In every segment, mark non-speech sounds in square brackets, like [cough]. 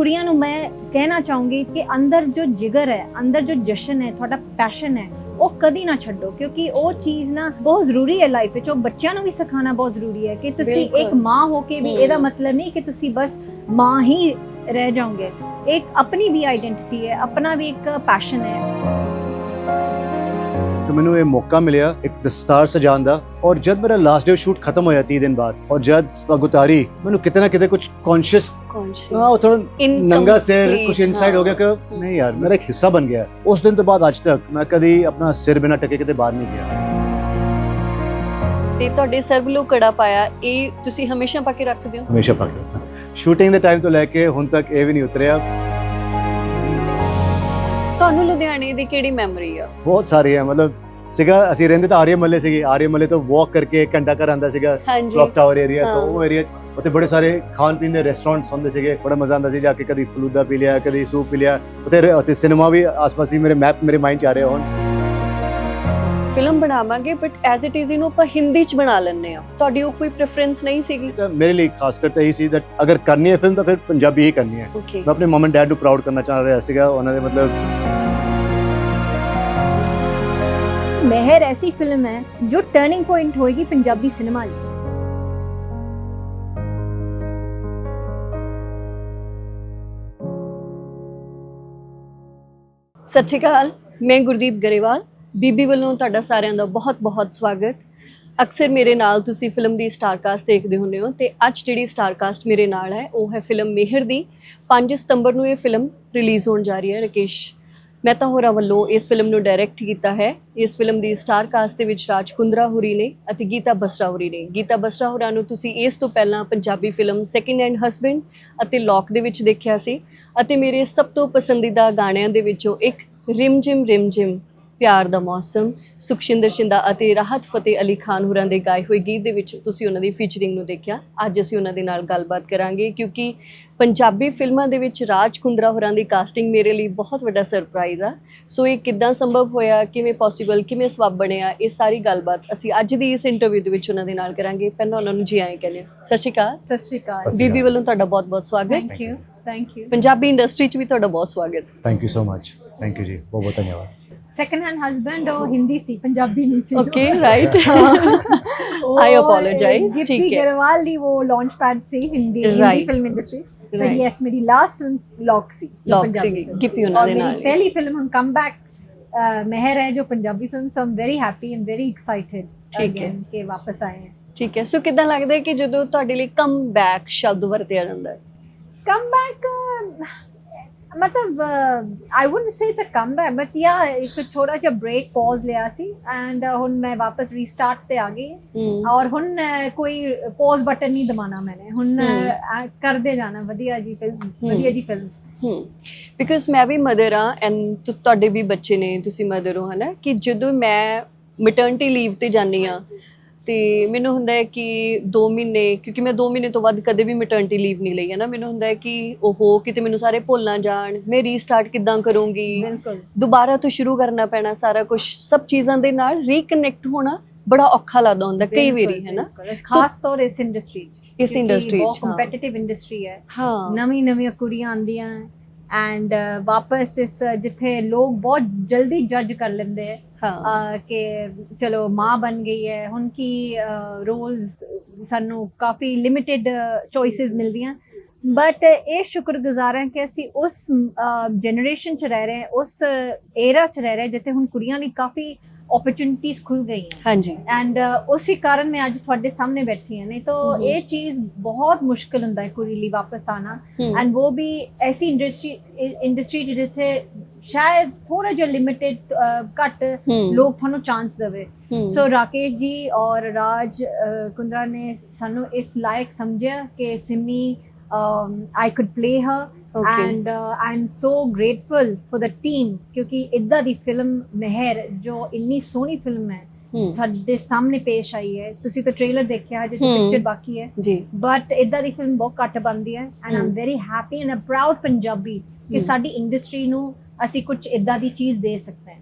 ਕੁੜੀਆਂ ਨੂੰ ਮੈਂ ਕਹਿਣਾ ਚਾਹੂੰਗੀ ਕਿ ਅੰਦਰ ਜੋ ਜਿਗਰ ਹੈ ਅੰਦਰ ਜੋ ਜਸ਼ਨ ਹੈ ਤੁਹਾਡਾ ਪੈਸ਼ਨ ਹੈ ਉਹ ਕਦੀ ਨਾ ਛੱਡੋ ਕਿਉਂਕਿ ਉਹ ਚੀਜ਼ ਨਾ ਬਹੁਤ ਜ਼ਰੂਰੀ ਹੈ ਲਾਈਫ ਵਿੱਚ ਉਹ ਬੱਚਿਆਂ ਨੂੰ ਵੀ ਸਿਖਾਉਣਾ ਬਹੁਤ ਜ਼ਰੂਰੀ ਹੈ ਕਿ ਤੁਸੀਂ। ਇੱਕ ਮਾਂ ਹੋ ਕੇ ਵੀ। ਇਹਦਾ ਮਤਲਬ ਨਹੀਂ ਕਿ ਤੁਸੀਂ ਬਸ ਮਾਂ ਹੀ ਰਹਿ ਜਾਓਗੇ ਇੱਕ ਆਪਣੀ ਵੀ ਆਈਡੈਂਟੀਟੀ ਹੈ ਆਪਣਾ ਵੀ ਇੱਕ ਪੈਸ਼ਨ ਹੈ ਕਿ ਮੈਨੂੰ ਇਹ ਮੌਕਾ ਮਿਲਿਆ ਇੱਕ ਦਸਤਾਰ ਸਜਾਉਣ ਦਾ ਔਰ ਜਦ ਮੇਰਾ ਲਾਸਟ ਡੇ ਸ਼ੂਟ ਖਤਮ ਹੋਇਆ 30 ਦਿਨ ਬਾਅਦ ਔਰ ਜਦ ਪੱਗ ਉਤਾਰੀ ਮੈਨੂੰ ਕਿਤੇ ਨਾ ਕਿਤੇ ਕੁਝ ਕੌਨਸ਼ੀਅਸ ਉਹ ਥੋੜਾ ਨੰਗਾ ਸਿਰ ਕੁਝ ਇਨਸਾਈਡ ਹੋ ਗਿਆ ਕਿ ਨਹੀਂ ਯਾਰ ਮੇਰਾ ਇੱਕ ਹਿੱਸਾ ਬਣ ਗਿਆ ਉਸ ਦਿਨ ਤੋਂ ਬਾਅਦ ਅੱਜ ਤੱਕ ਮੈਂ ਕਦੀ ਆਪਣਾ ਸਿਰ ਬਿਨਾ ਟਕੇ ਕਿਤੇ ਬਾਹਰ ਨਹੀਂ ਗਿਆ ਤੇ ਤੁਹਾਡੇ ਸਰਬ ਲੋ ਕੜਾ ਪਾਇਆ ਇਹ ਤੁਸੀਂ ਹਮੇਸ਼ਾ ਪਾ ਕੇ ਰੱਖਦੇ ਹੋ ਹਮੇਸ਼ਾ ਪੱਗ ਰੱਖਣਾ ਸ਼ੂਟਿੰਗ ਦੇ ਟਾਈਮ ਤੋਂ ਲੈ ਕੇ ਹੁਣ ਤੱਕ ਇਹ ਵੀ ਨਹੀਂ ਉਤਰਿਆ ਤੁਹਾਨੂੰ ਲੁਧਿਆਣੇ ਦੀ ਕਿਹੜੀ ਮੈਮਰੀ ਆ ਬਹੁਤ ਸਾਰੀ ਹੈ ਮਤਲਬ ਸੀਗਾ ਅਸੀਂ ਰਹਿੰਦੇ ਤਾਂ ਆਰੀਆ ਮੱਲੇ ਸੀਗੇ। ਆਰੀਆ ਮੱਲੇ ਤੋਂ ਵਾਕ ਕਰਕੇ ਇੱਕ ਘੰਟਾ ਘਰ ਆਂਦਾ ਸੀਗਾ ਹਾਂਜੀ। Clock tower area so. ਉਹ ਏਰੀਆ ਉੱਥੇ ਬੜੇ ਸਾਰੇ ਖਾਣ ਪੀਣ ਦੇ ਰੈਸਟੋਰੈਂਟਸ ਹੁੰਦੇ ਸੀਗੇ ਬੜਾ ਮਜ਼ਾ ਆਉਂਦਾ ਸੀ ਜਾ ਕੇ ਕਦੀ ਫਲੂਦਾ ਪੀ ਲਿਆ ਕਦੀ ਸੂਪ ਪੀ ਲਿਆ। ਉੱਥੇ ਰ- ਉੱਥੇ ਸਿਨੇਮਾ ਵੀ ਆਸ-ਪਾਸ ਹੀ ਮੇਰੇ ਮੈਪ ਮੇਰੇ ਮਾਈਂਡ 'ਚ ਆ ਰਿਹਾ ਹੁਣ। ਫਿਲਮ ਬਣਾਵਾਂਗੇ ਬਟ ਐਜ਼ ਇਟ ਇਜ਼ ਇਹਨੂੰ ਆਪਾਂ ਹਿੰਦੀ ਚ ਬਣਾ ਲੈਂਦੇ ਆ ਤੁਹਾਡੀ ਉਹ ਕੋਈ ਪ੍ਰੈਫਰੈਂਸ ਨਹੀਂ ਸੀਗੀ? ਤਾਂ ਮੇਰੇ ਲਈ ਖਾਸ ਕਰ ਤਾਂ ਇਹੀ ਸੀ that ਅਗਰ ਕਰਨੀ ਹੈ ਫਿਲਮ ਤਾਂ ਫਿਰ ਪੰਜਾਬੀ ਹੀ ਕਰਨੀ ਹੈ। ਓਕੇ ਮੈਂ ਆਪਣੇ ਮਮ ਐਂਡ ਡੈਡ ਨੂੰ ਪ੍ਰਾਊਡ ਕਰਨਾ ਚਾਹ ਰਿਹਾ ਸੀਗਾ ਉਹਨਾਂ ਦੇ ਮਤਲਬ ਮਹਿਰ ਐਸੀ ਫਿਲਮ ਹੈ ਜੋ ਟਰਨਿੰਗ ਪੁਆਇੰਟ ਹੋਏਗੀ ਪੰਜਾਬੀ ਸਿਨੇਮਾ ਲਈ। ਸਤਿ ਸ਼੍ਰੀ ਅਕਾਲ, ਮੈਂ ਗੁਰਦੀਪ ਗਰੇਵਾਲ। ਬੀਬੀ ਵੱਲੋਂ ਤੁਹਾਡਾ ਸਾਰਿਆਂ ਦਾ ਬਹੁਤ-ਬਹੁਤ ਸਵਾਗਤ। ਅਕਸਰ ਮੇਰੇ ਨਾਲ ਤੁਸੀਂ ਫਿਲਮ ਦੀ ਸਟਾਰਕਾਸਟ ਦੇਖਦੇ ਹੁੰਦੇ ਹੋ ਤੇ ਅੱਜ ਜਿਹੜੀ ਸਟਾਰਕਾਸਟ ਮੇਰੇ ਨਾਲ ਹੈ, ਉਹ ਹੈ ਫਿਲਮ ਮਿਹਰ ਦੀ। 5 ਸਤੰਬਰ ਨੂੰ ਇਹ ਫਿਲਮ ਰਿਲੀਜ਼ ਹੋਣ ਜਾ ਰਹੀ ਹੈ, ਰਕੇਸ਼। ਮਹਿਤਾ ਹੋਰਾਂ ਵੱਲੋਂ ਇਸ ਫਿਲਮ ਨੂੰ ਡਾਇਰੈਕਟ ਕੀਤਾ ਹੈ। ਇਸ ਫਿਲਮ ਦੀ ਸਟਾਰ ਕਾਸਟ ਦੇ ਵਿੱਚ ਰਾਜ ਕੁੰਦਰਾ ਹੋਰੀ ਨੇ ਅਤੇ ਗੀਤਾ ਬਸਰਾ ਹੋਰੀ ਨੇ। ਗੀਤਾ ਬਸਰਾ ਹੋਰਾਂ ਨੂੰ ਤੁਸੀਂ ਇਸ ਤੋਂ ਪਹਿਲਾਂ Punjabi film second hand husband ਅਤੇ ਲੌਕ ਦੇ ਵਿੱਚ ਦੇਖਿਆ ਸੀ। ਅਤੇ ਮੇਰੇ ਸਭ ਤੋਂ ਪਸੰਦੀਦਾ ਗਾਣਿਆਂ ਦੇ ਵਿੱਚੋਂ ਇੱਕ, ਰਿਮ ਜਿਮ ਰਿਮ ਜਿਮ। ਪਿਆਰ ਦਾ ਮੌਸਮ ਸੁਖਸ਼ਿੰਦਰ ਸ਼ਿੰਦਾ ਅਤੇ ਰਾਹਤ ਫਤਿਹ ਅਲੀ ਖਾਨ ਹੋਰਾਂ ਦੇ ਗਾਏ ਹੋਏ ਗੀਤ ਦੇ ਵਿੱਚ ਤੁਸੀਂ ਉਹਨਾਂ ਦੀ ਫੀਚਰਿੰਗ ਨੂੰ ਦੇਖਿਆ। ਅੱਜ ਅਸੀਂ ਉਹਨਾਂ ਦੇ ਨਾਲ ਗੱਲਬਾਤ ਕਰਾਂਗੇ ਕਿਉਂਕਿ ਪੰਜਾਬੀ ਫਿਲਮਾਂ ਦੇ ਵਿੱਚ ਰਾਜ ਕੁੰਦਰਾ ਹੋਰਾਂ ਦੀ ਕਾਸਟਿੰਗ ਮੇਰੇ ਲਈ ਬਹੁਤ ਵੱਡਾ ਸਰਪ੍ਰਾਈਜ਼ ਆ। ਸੋ ਇਹ ਕਿੱਦਾਂ ਸੰਭਵ ਹੋਇਆ ਕਿਵੇਂ ਪੋਸੀਬਲ ਕਿਵੇਂ ਸਬਬ ਬਣਿਆ ਇਹ ਸਾਰੀ ਗੱਲਬਾਤ ਅਸੀਂ ਅੱਜ ਦੀ ਇਸ ਇੰਟਰਵਿਊ ਦੇ ਵਿੱਚ ਉਹਨਾਂ ਦੇ ਨਾਲ ਕਰਾਂਗੇ। ਪਹਿਲਾਂ ਉਹਨਾਂ ਨੂੰ ਜੀ ਆਏ ਕਹਿੰਦੇ ਹਾਂ। ਸਤਿ ਸ਼੍ਰੀ ਅਕਾਲ। ਸਤਿ ਸ਼੍ਰੀ ਅਕਾਲ। ਬੀਬੀ ਵੱਲੋਂ ਤੁਹਾਡਾ ਬਹੁਤ-ਬਹੁਤ ਸਵਾਗਤ। Thank you thank you Punjabi industry 'ਚ ਵੀ ਤੁਹਾਡਾ ਬਹੁਤ ਸਵਾਗਤ। Thank you so much thank you ਜੀ। ਬਹੁਤ ਬਹੁਤ ਧੰਨਵਾਦ। ਸੈਕੰਡ ਹੈਂਡ ਹਸਬੈਂਡ ਉਹ ਹਿੰਦੀ ਸੀ ਪੰਜਾਬੀ ਨਹੀਂ ਸੀ okay right I apologize, Gippy ਠੀਕ ਹੈ। ਗਰੇਵਾਲ ਦੀ ਉਹ ਲਾunch pad ਸੀ Hindi Hindi Right. Film industry ਪਰ Right. ਯੈਸ ਮੇਰੀ ਲਾਸਟ ਫਿਲਮ ਲੌਕ ਸੀ ਜੋ Lock ਪੰਜਾਬੀ ਸੀਗੀ, film ਗਿੱਪੀ ਸੀ। ਉਹਨਾਂ ਔਰ ਦੇ ਮੇਰੀ ਨਾਲ ਹੀ। ਪਹਿਲੀ ਫਿਲਮ ਹੁਣ ਕਮ ਬੈਕ ਮਹਿਰ ਹੈ ਜੋ Punjabi film so I'm very happy and very excited ਠੀਕ ਹੈ। ਕਿ ਵਾਪਸ ਆਏ हैं ਠੀਕ ਹੈ ਸੋ ਕਿਦਾਂ ਲੱਗਦਾ ਹੈ ਕਿ ਜਦੋਂ ਤੁਹਾਡੇ ਲਈ ਕਮ ਬੈਕ ਸ਼ਬਦ ਵਰਤਿਆ ਜਾਂਦਾ ਹੈ कम ਮਤਲਬ I wouldn't say it's a comeback but yeah ਇੱਕ ਥੋੜਾ ਜਿਹਾ ਬ੍ਰੇਕ ਪੌਜ਼ ਲਿਆ ਸੀ ਐਂਡ ਹੁਣ ਮੈਂ ਵਾਪਸ ਰੀਸਟਾਰਟ ਤੇ ਆ ਗਈ ਔਰ ਹੁਣ ਕੋਈ ਪੌਜ਼ ਬਟਨ ਨਹੀਂ ਦਬਾਣਾ ਮੈਨੇ ਹੁਣ ਕਰਦੇ ਜਾਣਾ ਵਧੀਆ ਜੀ ਫਿਲਮ ਵਧੀਆ ਜੀ ਫਿਲਮ ਬਿਕਾਜ਼ ਮੈਂ ਵੀ ਮਦਰ ਆ ਐਂਡ ਤੁਹਾਡੇ ਵੀ ਬੱਚੇ ਨੇ ਤੁਸੀਂ ਮਦਰ ਹੋ ਹਨਾ ਕਿ ਜਦੋਂ ਮੈਂ ਮੈਟਰਨਟੀ ਲੀਵ ਤੇ ਜਾਂਦੀ ਆ ਤੇ ਮੈਨੂੰ ਹੁੰਦਾ ਹੈ ਕਿ 2 ਮਹੀਨੇ ਕਿਉਂਕਿ ਮੈਂ 2 ਮਹੀਨੇ ਤੋਂ ਵੱਧ ਕਦੇ ਵੀ ਮਟਰਨਿਟੀ ਲੀਵ ਨਹੀਂ ਲਈ ਹੈ ਨਾ? ਮੈਨੂੰ ਹੁੰਦਾ ਹੈ ਕਿ ਉਹ ਕਿਤੇ ਮੈਨੂੰ ਸਾਰੇ ਭੁੱਲ ਨਾ ਜਾਣ ਮੈਂ ਰੀਸਟਾਰਟ ਕਿੱਦਾਂ ਕਰੂੰਗੀ? ਬਿਲਕੁਲ। ਦੁਬਾਰਾ ਤੋਂ ਸ਼ੁਰੂ ਕਰਨਾ ਪੈਣਾ ਸਾਰਾ ਕੁਝ ਸਭ ਚੀਜ਼ਾਂ ਦੇ ਨਾਲ ਰੀਕਨੈਕਟ ਹੋਣਾ ਬੜਾ ਔਖਾ ਲੱਗਦਾ ਹੁੰਦਾ ਕਈ ਵਾਰੀ ਹੈ ਨਾ? ਖਾਸ ਤੌਰ ਇਸ ਇੰਡਸਟਰੀ ਇਸ ਇੰਡਸਟਰੀ ਬਹੁਤ। ਕੰਪੀਟੀਟਿਵ ਇੰਡਸਟਰੀ ਹੈ। ਹਾਂ। ਨਵੀਂ ਨਵੀਆਂ ਕੁੜੀਆਂ ਆਉਂਦੀਆਂ ਐਂਡ ਵਾਪਸ ਇਸ ਜਿੱਥੇ ਲੋਕ ਬਹੁਤ ਜਲਦੀ ਜੱਜ ਕਰ ਲੈਂਦੇ ਹੈ। ਹਾਂ। ਕਿ ਚਲੋ ਮਾਂ ਬਣ ਗਈ ਹੈ ਹੁਣ ਕੀ ਰੋਲਸ ਸਾਨੂੰ ਕਾਫੀ ਲਿਮਿਟਿਡ ਚੋਇਸਸ ਮਿਲਦੀਆਂ। ਬਟ ਇਹ ਸ਼ੁਕਰਗੁਜ਼ਾਰ ਹਾਂ ਕਿ ਅਸੀਂ ਉਸ ਜਨਰੇਸ਼ਨ ਚ ਰਹਿ ਰਹੇ ਹਾਂ, ਉਸ ਏਰਾ ਚ ਰਹਿ ਰਹੇ ਜਿੱਥੇ ਹੁਣ ਕੁੜੀਆਂ ਲਈ ਕਾਫੀ ਓਪਰਚੁਨਿਟੀਆਂ ਖੁੱਲ ਗਈਆਂ। ਹਾਂਜੀ। ਐਂਡ ਉਸੇ ਕਾਰਨ ਮੈਂ ਅੱਜ ਤੁਹਾਡੇ ਸਾਹਮਣੇ ਬੈਠੀ ਹਾਂ। ਨਹੀਂ ਤਾਂ। ਇਹ ਚੀਜ਼ ਬਹੁਤ ਮੁਸ਼ਕਲ ਹੁੰਦਾ ਹੈ ਕੁੜੀ ਲਈ ਵਾਪਸ ਆਣਾ ਐਂਡ ਉਹ ਵੀ ਐਸੀ ਇੰਡਸਟਰੀ ਇੰਡਸਟਰੀ ਜਿੱਥੇ ਸ਼ਾਇਦ ਥੋੜਾ ਜਿਹਾ ਲਿਮਿਟਿਡ ਘੱਟ ਲੋਕ ਤੁਹਾਨੂੰ ਚਾਂਸ ਦੇਵੇ। ਸੋ ਰਾਕੇਸ਼ ਜੀ ਔਰ ਰਾਜ ਕੁੰਦਰਾ ਨੇ ਸਾਨੂੰ ਇਸ ਲਾਇਕ ਸਮਝਿਆ ਕਿ Simi I could play her okay, and I am so grateful for the team ਕਿਉਂਕਿ ਇਦਾਂ ਦੀ ਫਿਲਮ ਮਹਿਰ ਜੋ ਇੰਨੀ ਸੋਹਣੀ ਫਿਲਮ ਹੈ ਹਮ, ਸਾਡੇ ਸਾਹਮਣੇ ਪੇਸ਼ ਆਈ ਹੈ ਤੁਸੀਂ ਤਾਂ ਟ੍ਰੇਲਰ ਦੇਖਿਆ ਹਜੇ ਤਾਂ ਹਮ। ਪਿਕਚਰ ਬਾਕੀ ਹੈ ਜੀ ਬਟ ਇਦਾਂ ਦੀ ਫਿਲਮ ਬਹੁਤ ਘੱਟ ਬਣਦੀ ਹੈ and I'm hmm. Very happy and proud Punjabi ਕਿ ਹਮ। ਸਾਡੀ ਇੰਡਸਟਰੀ ਨੂੰ ਅਸੀਂ ਕੁਝ ਇਦਾਂ ਦੀ ਚੀਜ਼ ਦੇ ਸਕਦੇ ਹਾਂ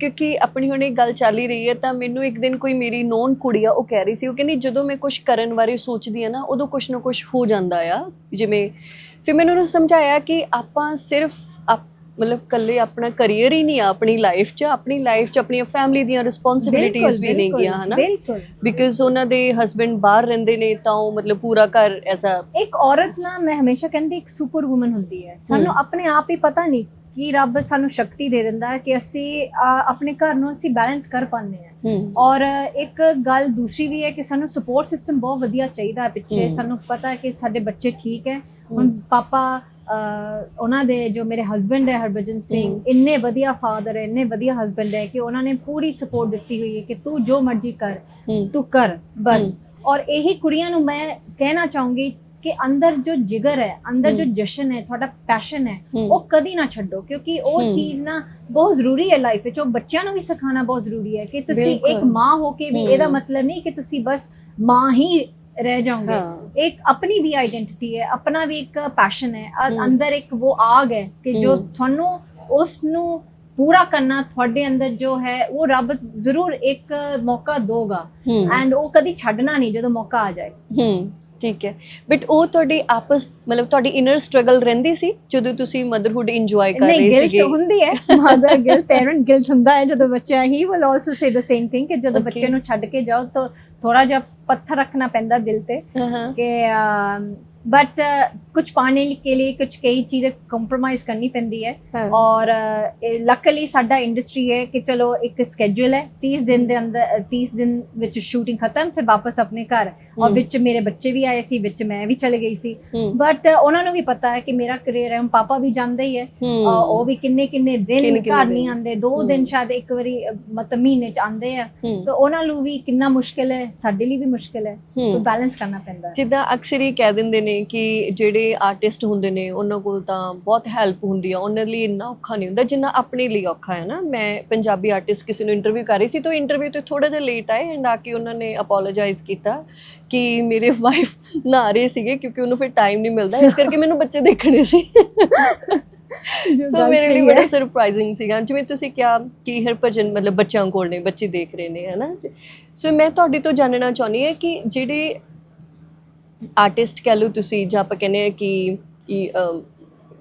ਕਿਉਂਕਿ ਆਪਣੀ ਹੁਣ ਇਹ ਗੱਲ ਚੱਲ ਹੀ ਰਹੀ ਹੈ ਤਾਂ ਮੈਨੂੰ ਇੱਕ ਦਿਨ ਕੋਈ ਮੇਰੀ ਨੋਨ ਕੁੜੀ ਆ ਉਹ ਕਹਿ ਰਹੀ ਸੀ ਉਹ ਕਹਿੰਦੀ ਜਦੋਂ ਮੈਂ ਕੁਝ ਕਰਨ ਬਾਰੇ ਸੋਚਦੀ ਆ ਨਾ ਉਦੋਂ ਕੁਝ ਨਾ ਕੁਝ ਹੋ ਜਾਂਦਾ ਆ ਜਿਵੇਂ ਫਿਰ ਮੈਨੂੰ ਉਹਨੂੰ ਸਮਝਾਇਆ ਕਿ ਆਪਾਂ ਸਿਰਫ ਮਤਲਬ ਕੱਲੇ ਆਪਣਾ ਕੈਰੀਅਰ ਹੀ ਨਹੀਂ ਆ ਆਪਣੀ ਲਾਈਫ 'ਚ ਆਪਣੀ ਲਾਈਫ 'ਚ ਆਪਣੀਆਂ ਫੈਮਿਲੀ ਦੀਆਂ ਰਿਸਪੌਂਸਿਬਿਲਿਟੀਆਂ ਵੀ ਨਹੀਂ ਗਿਆ ਹਨਾ? ਬਿਕਾਜ਼ ਉਹਨਾਂ ਦੇ ਹਸਬੰਡ ਬਾਹਰ ਰਹਿੰਦੇ ਨੇ ਤਾਂ ਉਹ ਮਤਲਬ ਪੂਰਾ ਘਰ ਐਸਾ ਇੱਕ ਔਰਤ ਨਾ ਮੈਂ ਹਮੇਸ਼ਾ ਕਹਿੰਦੀ ਇੱਕ ਸੁਪਰ ਔਮਨ ਹੁੰਦੀ ਹੈ। ਸਾਨੂੰ। ਆਪਣੇ ਆਪ ਹੀ ਪਤਾ ਨਹੀਂ ਕਿ ਰੱਬ ਸਾਨੂੰ ਸ਼ਕਤੀ ਦੇ ਦਿੰਦਾ ਹੈ ਕਿ ਅਸੀਂ ਆਪਣੇ ਘਰ ਨੂੰ ਅਸੀਂ ਬੈਲੈਂਸ ਕਰ ਪਾਉਂਦੇ ਹਾਂ। ਔਰ ਇੱਕ ਗੱਲ ਦੂਸਰੀ ਵੀ ਹੈ ਕਿ ਸਾਨੂੰ ਸਪੋਰਟ ਸਿਸਟਮ ਬਹੁਤ ਵਧੀਆ ਚਾਹੀਦਾ ਹੈ ਪਿੱਛੇ। ਸਾਨੂੰ ਪਤਾ ਹੈ ਕਿ ਸਾਡੇ ਬੱਚੇ ਠੀਕ ਹੈ। ਹੁਣ ਪਾਪਾ ਉਹਨਾਂ ਦੇ ਜੋ ਮੇਰੇ ਹਸਬੰਡ ਹੈ ਹਰਭਜਨ ਸਿੰਘ। ਇੰਨੇ ਵਧੀਆ ਫਾਦਰ ਹੈ ਇੰਨੇ ਵਧੀਆ ਹਸਬੰਡ ਹੈ ਕਿ ਉਹਨਾਂ ਨੇ ਪੂਰੀ ਸਪੋਰਟ ਦਿੱਤੀ ਹੋਈ ਹੈ ਕਿ ਤੂੰ ਜੋ ਮਰਜ਼ੀ ਕਰ ਤੂੰ ਕਰ ਬਸ। ਔਰ ਇਹੀ ਕੁੜੀਆਂ ਨੂੰ ਮੈਂ ਕਹਿਣਾ ਚਾਹੂੰਗੀ ਕਿ ਅੰਦਰ ਜੋ ਜਿਗਰ ਹੈ ਅੰਦਰ ਜੋ। ਜਸ਼ਨ ਹੈ ਤੁਹਾਡਾ ਪੈਸ਼ਨ ਹੈ ਉਹ ਕਦੀ ਨਾ ਛੱਡੋ ਕਿਉਂਕਿ ਉਹ। ਚੀਜ਼ ਨਾ ਬਹੁਤ ਜ਼ਰੂਰੀ ਹੈ ਲਾਈਫ ਵਿੱਚ ਉਹ ਬੱਚਿਆਂ ਨੂੰ ਵੀ ਸਿਖਾਉਣਾ ਬਹੁਤ ਜ਼ਰੂਰੀ ਹੈ ਕਿ ਤੁਸੀਂ। ਇੱਕ ਮਾਂ ਹੋ ਕੇ ਵੀ। ਇਹਦਾ ਮਤਲਬ ਨਹੀਂ ਕਿ ਤੁਸੀਂ ਬਸ ਮਾਂ ਹੀ ਰਹਿ ਜਾਓਗੇ ਹਾਂ ਇੱਕ ਆਪਣੀ ਵੀ ਆਈਡੈਂਟੀਟੀ ਹੈ ਆਪਣਾ ਵੀ ਇੱਕ ਪੈਸ਼ਨ ਹੈ ਅ- ਹਮ। ਅੰਦਰ ਇੱਕ ਉਹ ਆਗ ਹੈ ਕਿ ਜੋ ਹਮ। ਤੁਹਾਨੂੰ ਉਸ ਨੂੰ ਪੂਰਾ ਕਰਨਾ ਤੁਹਾਡੇ ਅੰਦਰ ਜੋ ਹੈ ਉਹ ਰੱਬ ਜ਼ਰੂਰ ਇੱਕ ਮੌਕਾ ਦੋਗਾ ਐਂਡ ਉਹ ਕਦੀ ਛੱਡਣਾ ਨਹੀਂ ਜਦੋਂ ਮੌਕਾ ਆ ਜਾਏ ਠੀਕ ਹੈ। ਬਟ ਉਹ ਤੁਹਾਡੀ ਆਪਸ ਮਤਲਬ ਤੁਹਾਡੀ ਇਨਰ ਸਟਰਗਲ ਰਹਿੰਦੀ ਸੀ ਜਦੋਂ ਤੁਸੀਂ ਮਦਰਹੁੱਡ ਇੰਜੋਏ ਕਰ ਨਹੀਂ ਰਹੇ ਗਿਲਟ ਸੀਗੇ? ਹੁੰਦੀ ਹੈ। ਮਦਰ ਗਿਲਟ ਪੈਰੈਂਟ ਗਿਲਟ ਹੁੰਦਾ ਹੈ ਜਦੋਂ ਬੱਚਾ ਹੀ will also say the same thing ਕਿ ਜਦੋਂ Okay. ਬੱਚੇ ਨੂੰ ਛੱਡ ਕੇ ਜਾਓ ਤਾਂ ਥੋੜਾ ਜਿਹਾ ਪੱਥਰ ਰੱਖਣਾ ਪੈਂਦਾ ਦਿਲ ਤੇ ਹਾਂ कि बट कुछ पाने के लिए कुछ कई चीज़ें कंप्रोमाइज करनी पैंदी है ਹਾਂ और लकली साडा इंडस्ट्री है कि चलो एक स्केड्यूल है 30 दिन ਦੇ ਅੰਦਰ 30 ਦਿਨ ਵਿੱਚ ਸ਼ੂਟਿੰਗ ਖਤਮ ਫਿਰ ਵਾਪਸ ਆਪਣੇ ਘਰ ਔਰ ਹਮ। ਵਿੱਚ ਮੇਰੇ ਬੱਚੇ ਵੀ ਆਏ ਸੀ ਵਿੱਚ ਮੈਂ ਵੀ ਚਲੇ ਗਈ ਸੀ ਹੂੰ ਬਟ ਉਹਨਾਂ ਨੂੰ ਵੀ ਪਤਾ ਹੈ ਕਿ ਮੇਰਾ ਕਰੀਅਰ ਹੈ ਹੁਣ ਪਾਪਾ ਵੀ ਜਾਂਦੇ ਹੀ ਹੈ ਹੂੰ ਅਹ ਉਹ ਵੀ ਕਿੰਨੇ ਕਿੰਨੇ ਦਿਨ ਕਿੰਨੇ-ਕਿੰਨੇ ਘਰ ਦਿਨ। ਨਹੀਂ ਆਉਂਦੇ ਦੋ ਹਮ। ਦਿਨ ਸ਼ਾਇਦ ਇੱਕ ਵਾਰੀ ਅਹ, ਮਤਲਬ ਮਹੀਨੇ ਚ ਆਉਂਦੇ ਆ ਹੂੰ ਤਾਂ ਉਹਨਾਂ ਨੂੰ ਵੀ ਕਿੰਨਾ ਮੁਸ਼ਕਿਲ ਹੈ ਸਾਡੇ ਲਈ ਵੀ ਮੁਸ਼ਕਿਲ ਹੈ ਹੂੰ ਤਾਂ ਬੈਲੈਂਸ ਕਰਨਾ ਪੈਂਦਾ ਹੈ ਜਿੱਦਾਂ ਅਕਸਰ ਹੀ ਕਹਿ ਦਿੰਦੇ ਨੇ ਕਿ ਜਿਹੜੇ ਆਰਟਿਸਟ ਹੁੰਦੇ ਨੇ ਉਹਨਾਂ ਕੋਲ ਤਾਂ ਬਹੁਤ ਹੈਲਪ ਹੁੰਦੀ ਆ। ਉਹਨਾਂ ਲਈ ਇੰਨਾ ਔਖਾ ਨਹੀਂ ਹੁੰਦਾ ਜਿੰਨਾ ਆਪਣੇ ਲਈ ਔਖਾ ਹੈ ਨਾ। ਮੈਂ ਪੰਜਾਬੀ ਆਰਟਿਸਟ ਕਿਸੇ ਨੂੰ ਇੰਟਰਵਿਊ ਕਰ ਰਹੀ ਸੀ ਤਾਂ ਇੰਟਰਵਿਊ ਤੋਂ ਥੋੜਾ ਜਿਹਾ ਲੇਟ ਆਏ ਐਂਡ ਆ ਕੇ ਉਹਨਾਂ ਨੇ ਅਪੋਲੋਜਾਈਜ਼ ਕੀਤਾ ਕਿ ਮੇਰੇ ਵਾਈਫ ਨਹਾ ਰਹੇ ਸੀਗੇ ਕਿਉਂਕਿ ਉਹਨੂੰ ਫਿਰ ਟਾਈਮ ਨਹੀਂ ਮਿਲਦਾ। ਇਸ ਕਰਕੇ ਮੈਨੂੰ ਬੱਚੇ ਦੇਖਣੇ ਸੀ। ਸੋ ਮੇਰੇ ਲਈ ਬੜਾ। ਸਰਪ੍ਰਾਈਜ਼ਿੰਗ ਸੀਗਾ। ਜਿਵੇਂ ਤੁਸੀਂ ਕਿਹਾ ਕਿ ਹਰਭਜਨ ਮਤਲਬ ਬੱਚਿਆਂ ਕੋਲ ਨੇ ਬੱਚੇ ਦੇਖ ਰਹੇ ਨੇ ਹਨਾ ਸੋ ਮੈਂ ਤੁਹਾਡੇ ਤੋਂ ਜਾਣਨਾ ਚਾਹੁੰਦੀ ਹਾਂ ਕਿ ਜਿਹੜੇ ਆਰਟਿਸਟ ਕਹਿ ਲਓ ਤੁਸੀਂ ਜਾਂ ਆਪਾਂ ਕਹਿੰਦੇ ਆ ਕਿ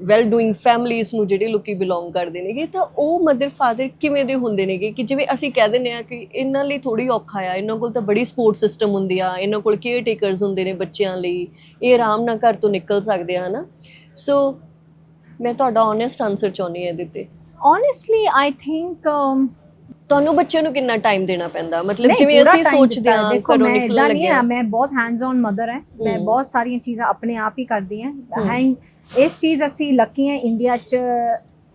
ਵੈਲ ਡੂਇੰਗ ਫੈਮਲੀਜ਼ ਨੂੰ ਜਿਹੜੇ ਲੋਕੀ ਬਿਲੋਂਗ ਕਰਦੇ ਨੇਗੇ ਤਾਂ ਉਹ ਮਦਰ ਫਾਦਰ ਕਿਵੇਂ ਦੇ ਹੁੰਦੇ ਨੇਗੇ? ਕਿ ਜਿਵੇਂ ਅਸੀਂ ਕਹਿ ਦਿੰਦੇ ਆ ਕਿ ਇਹਨਾਂ ਲਈ ਥੋੜੀ ਔਖਾ ਆ ਇਹਨਾਂ ਕੋਲ ਤਾਂ ਬੜੀ ਸਪੋਰਟ ਸਿਸਟਮ ਹੁੰਦੀ ਆ ਇਹਨਾਂ ਕੋਲ ਕੇਅਰ ਟੇਕਰਸ ਹੁੰਦੇ ਨੇ ਬੱਚਿਆਂ ਲਈ ਇਹ ਆਰਾਮ ਨਾਲ ਘਰ ਤੋਂ ਨਿਕਲ ਸਕਦੇ ਆ ਹਨਾ? ਸੋ ਮੈਂ ਤੁਹਾਡਾ ਓਨੈਸਟ ਆਨਸਰ ਚਾਹੁੰਦੀ ਹਾਂ ਇਹਦੇ ਤੇ। Honestly i think um, ਤੁਹਾਨੂੰ ਬੱਚਿਆਂ ਨੂੰ ਕਿੰਨਾ ਟਾਈਮ ਦੇਣਾ ਪੈਂਦਾ ਮਤਲਬ ਜਿਵੇਂ ਅਸੀਂ ਸੋਚਦੇ ਹੈ। ਘਰੋਂ ਮੈਂ ਨਿਕਲਣ ਏਦਾਂ ਨਹੀਂ ਲੱਗੇ ਆ ਮੈਂ ਬਹੁਤ ਹੈਂਡਸ ਔਨ ਮਦਰ ਹੈ ਮੈਂ। ਬਹੁਤ ਸਾਰੀਆਂ ਚੀਜ਼ਾਂ ਆਪਣੇ ਆਪ ਹੀ ਕਰਦੀ ਹਾਂ ਹਮ। ਹੈ ਇਸ ਚੀਜ਼ ਅਸੀਂ ਲੱਕੀ ਹਾਂ ਇੰਡੀਆ 'ਚ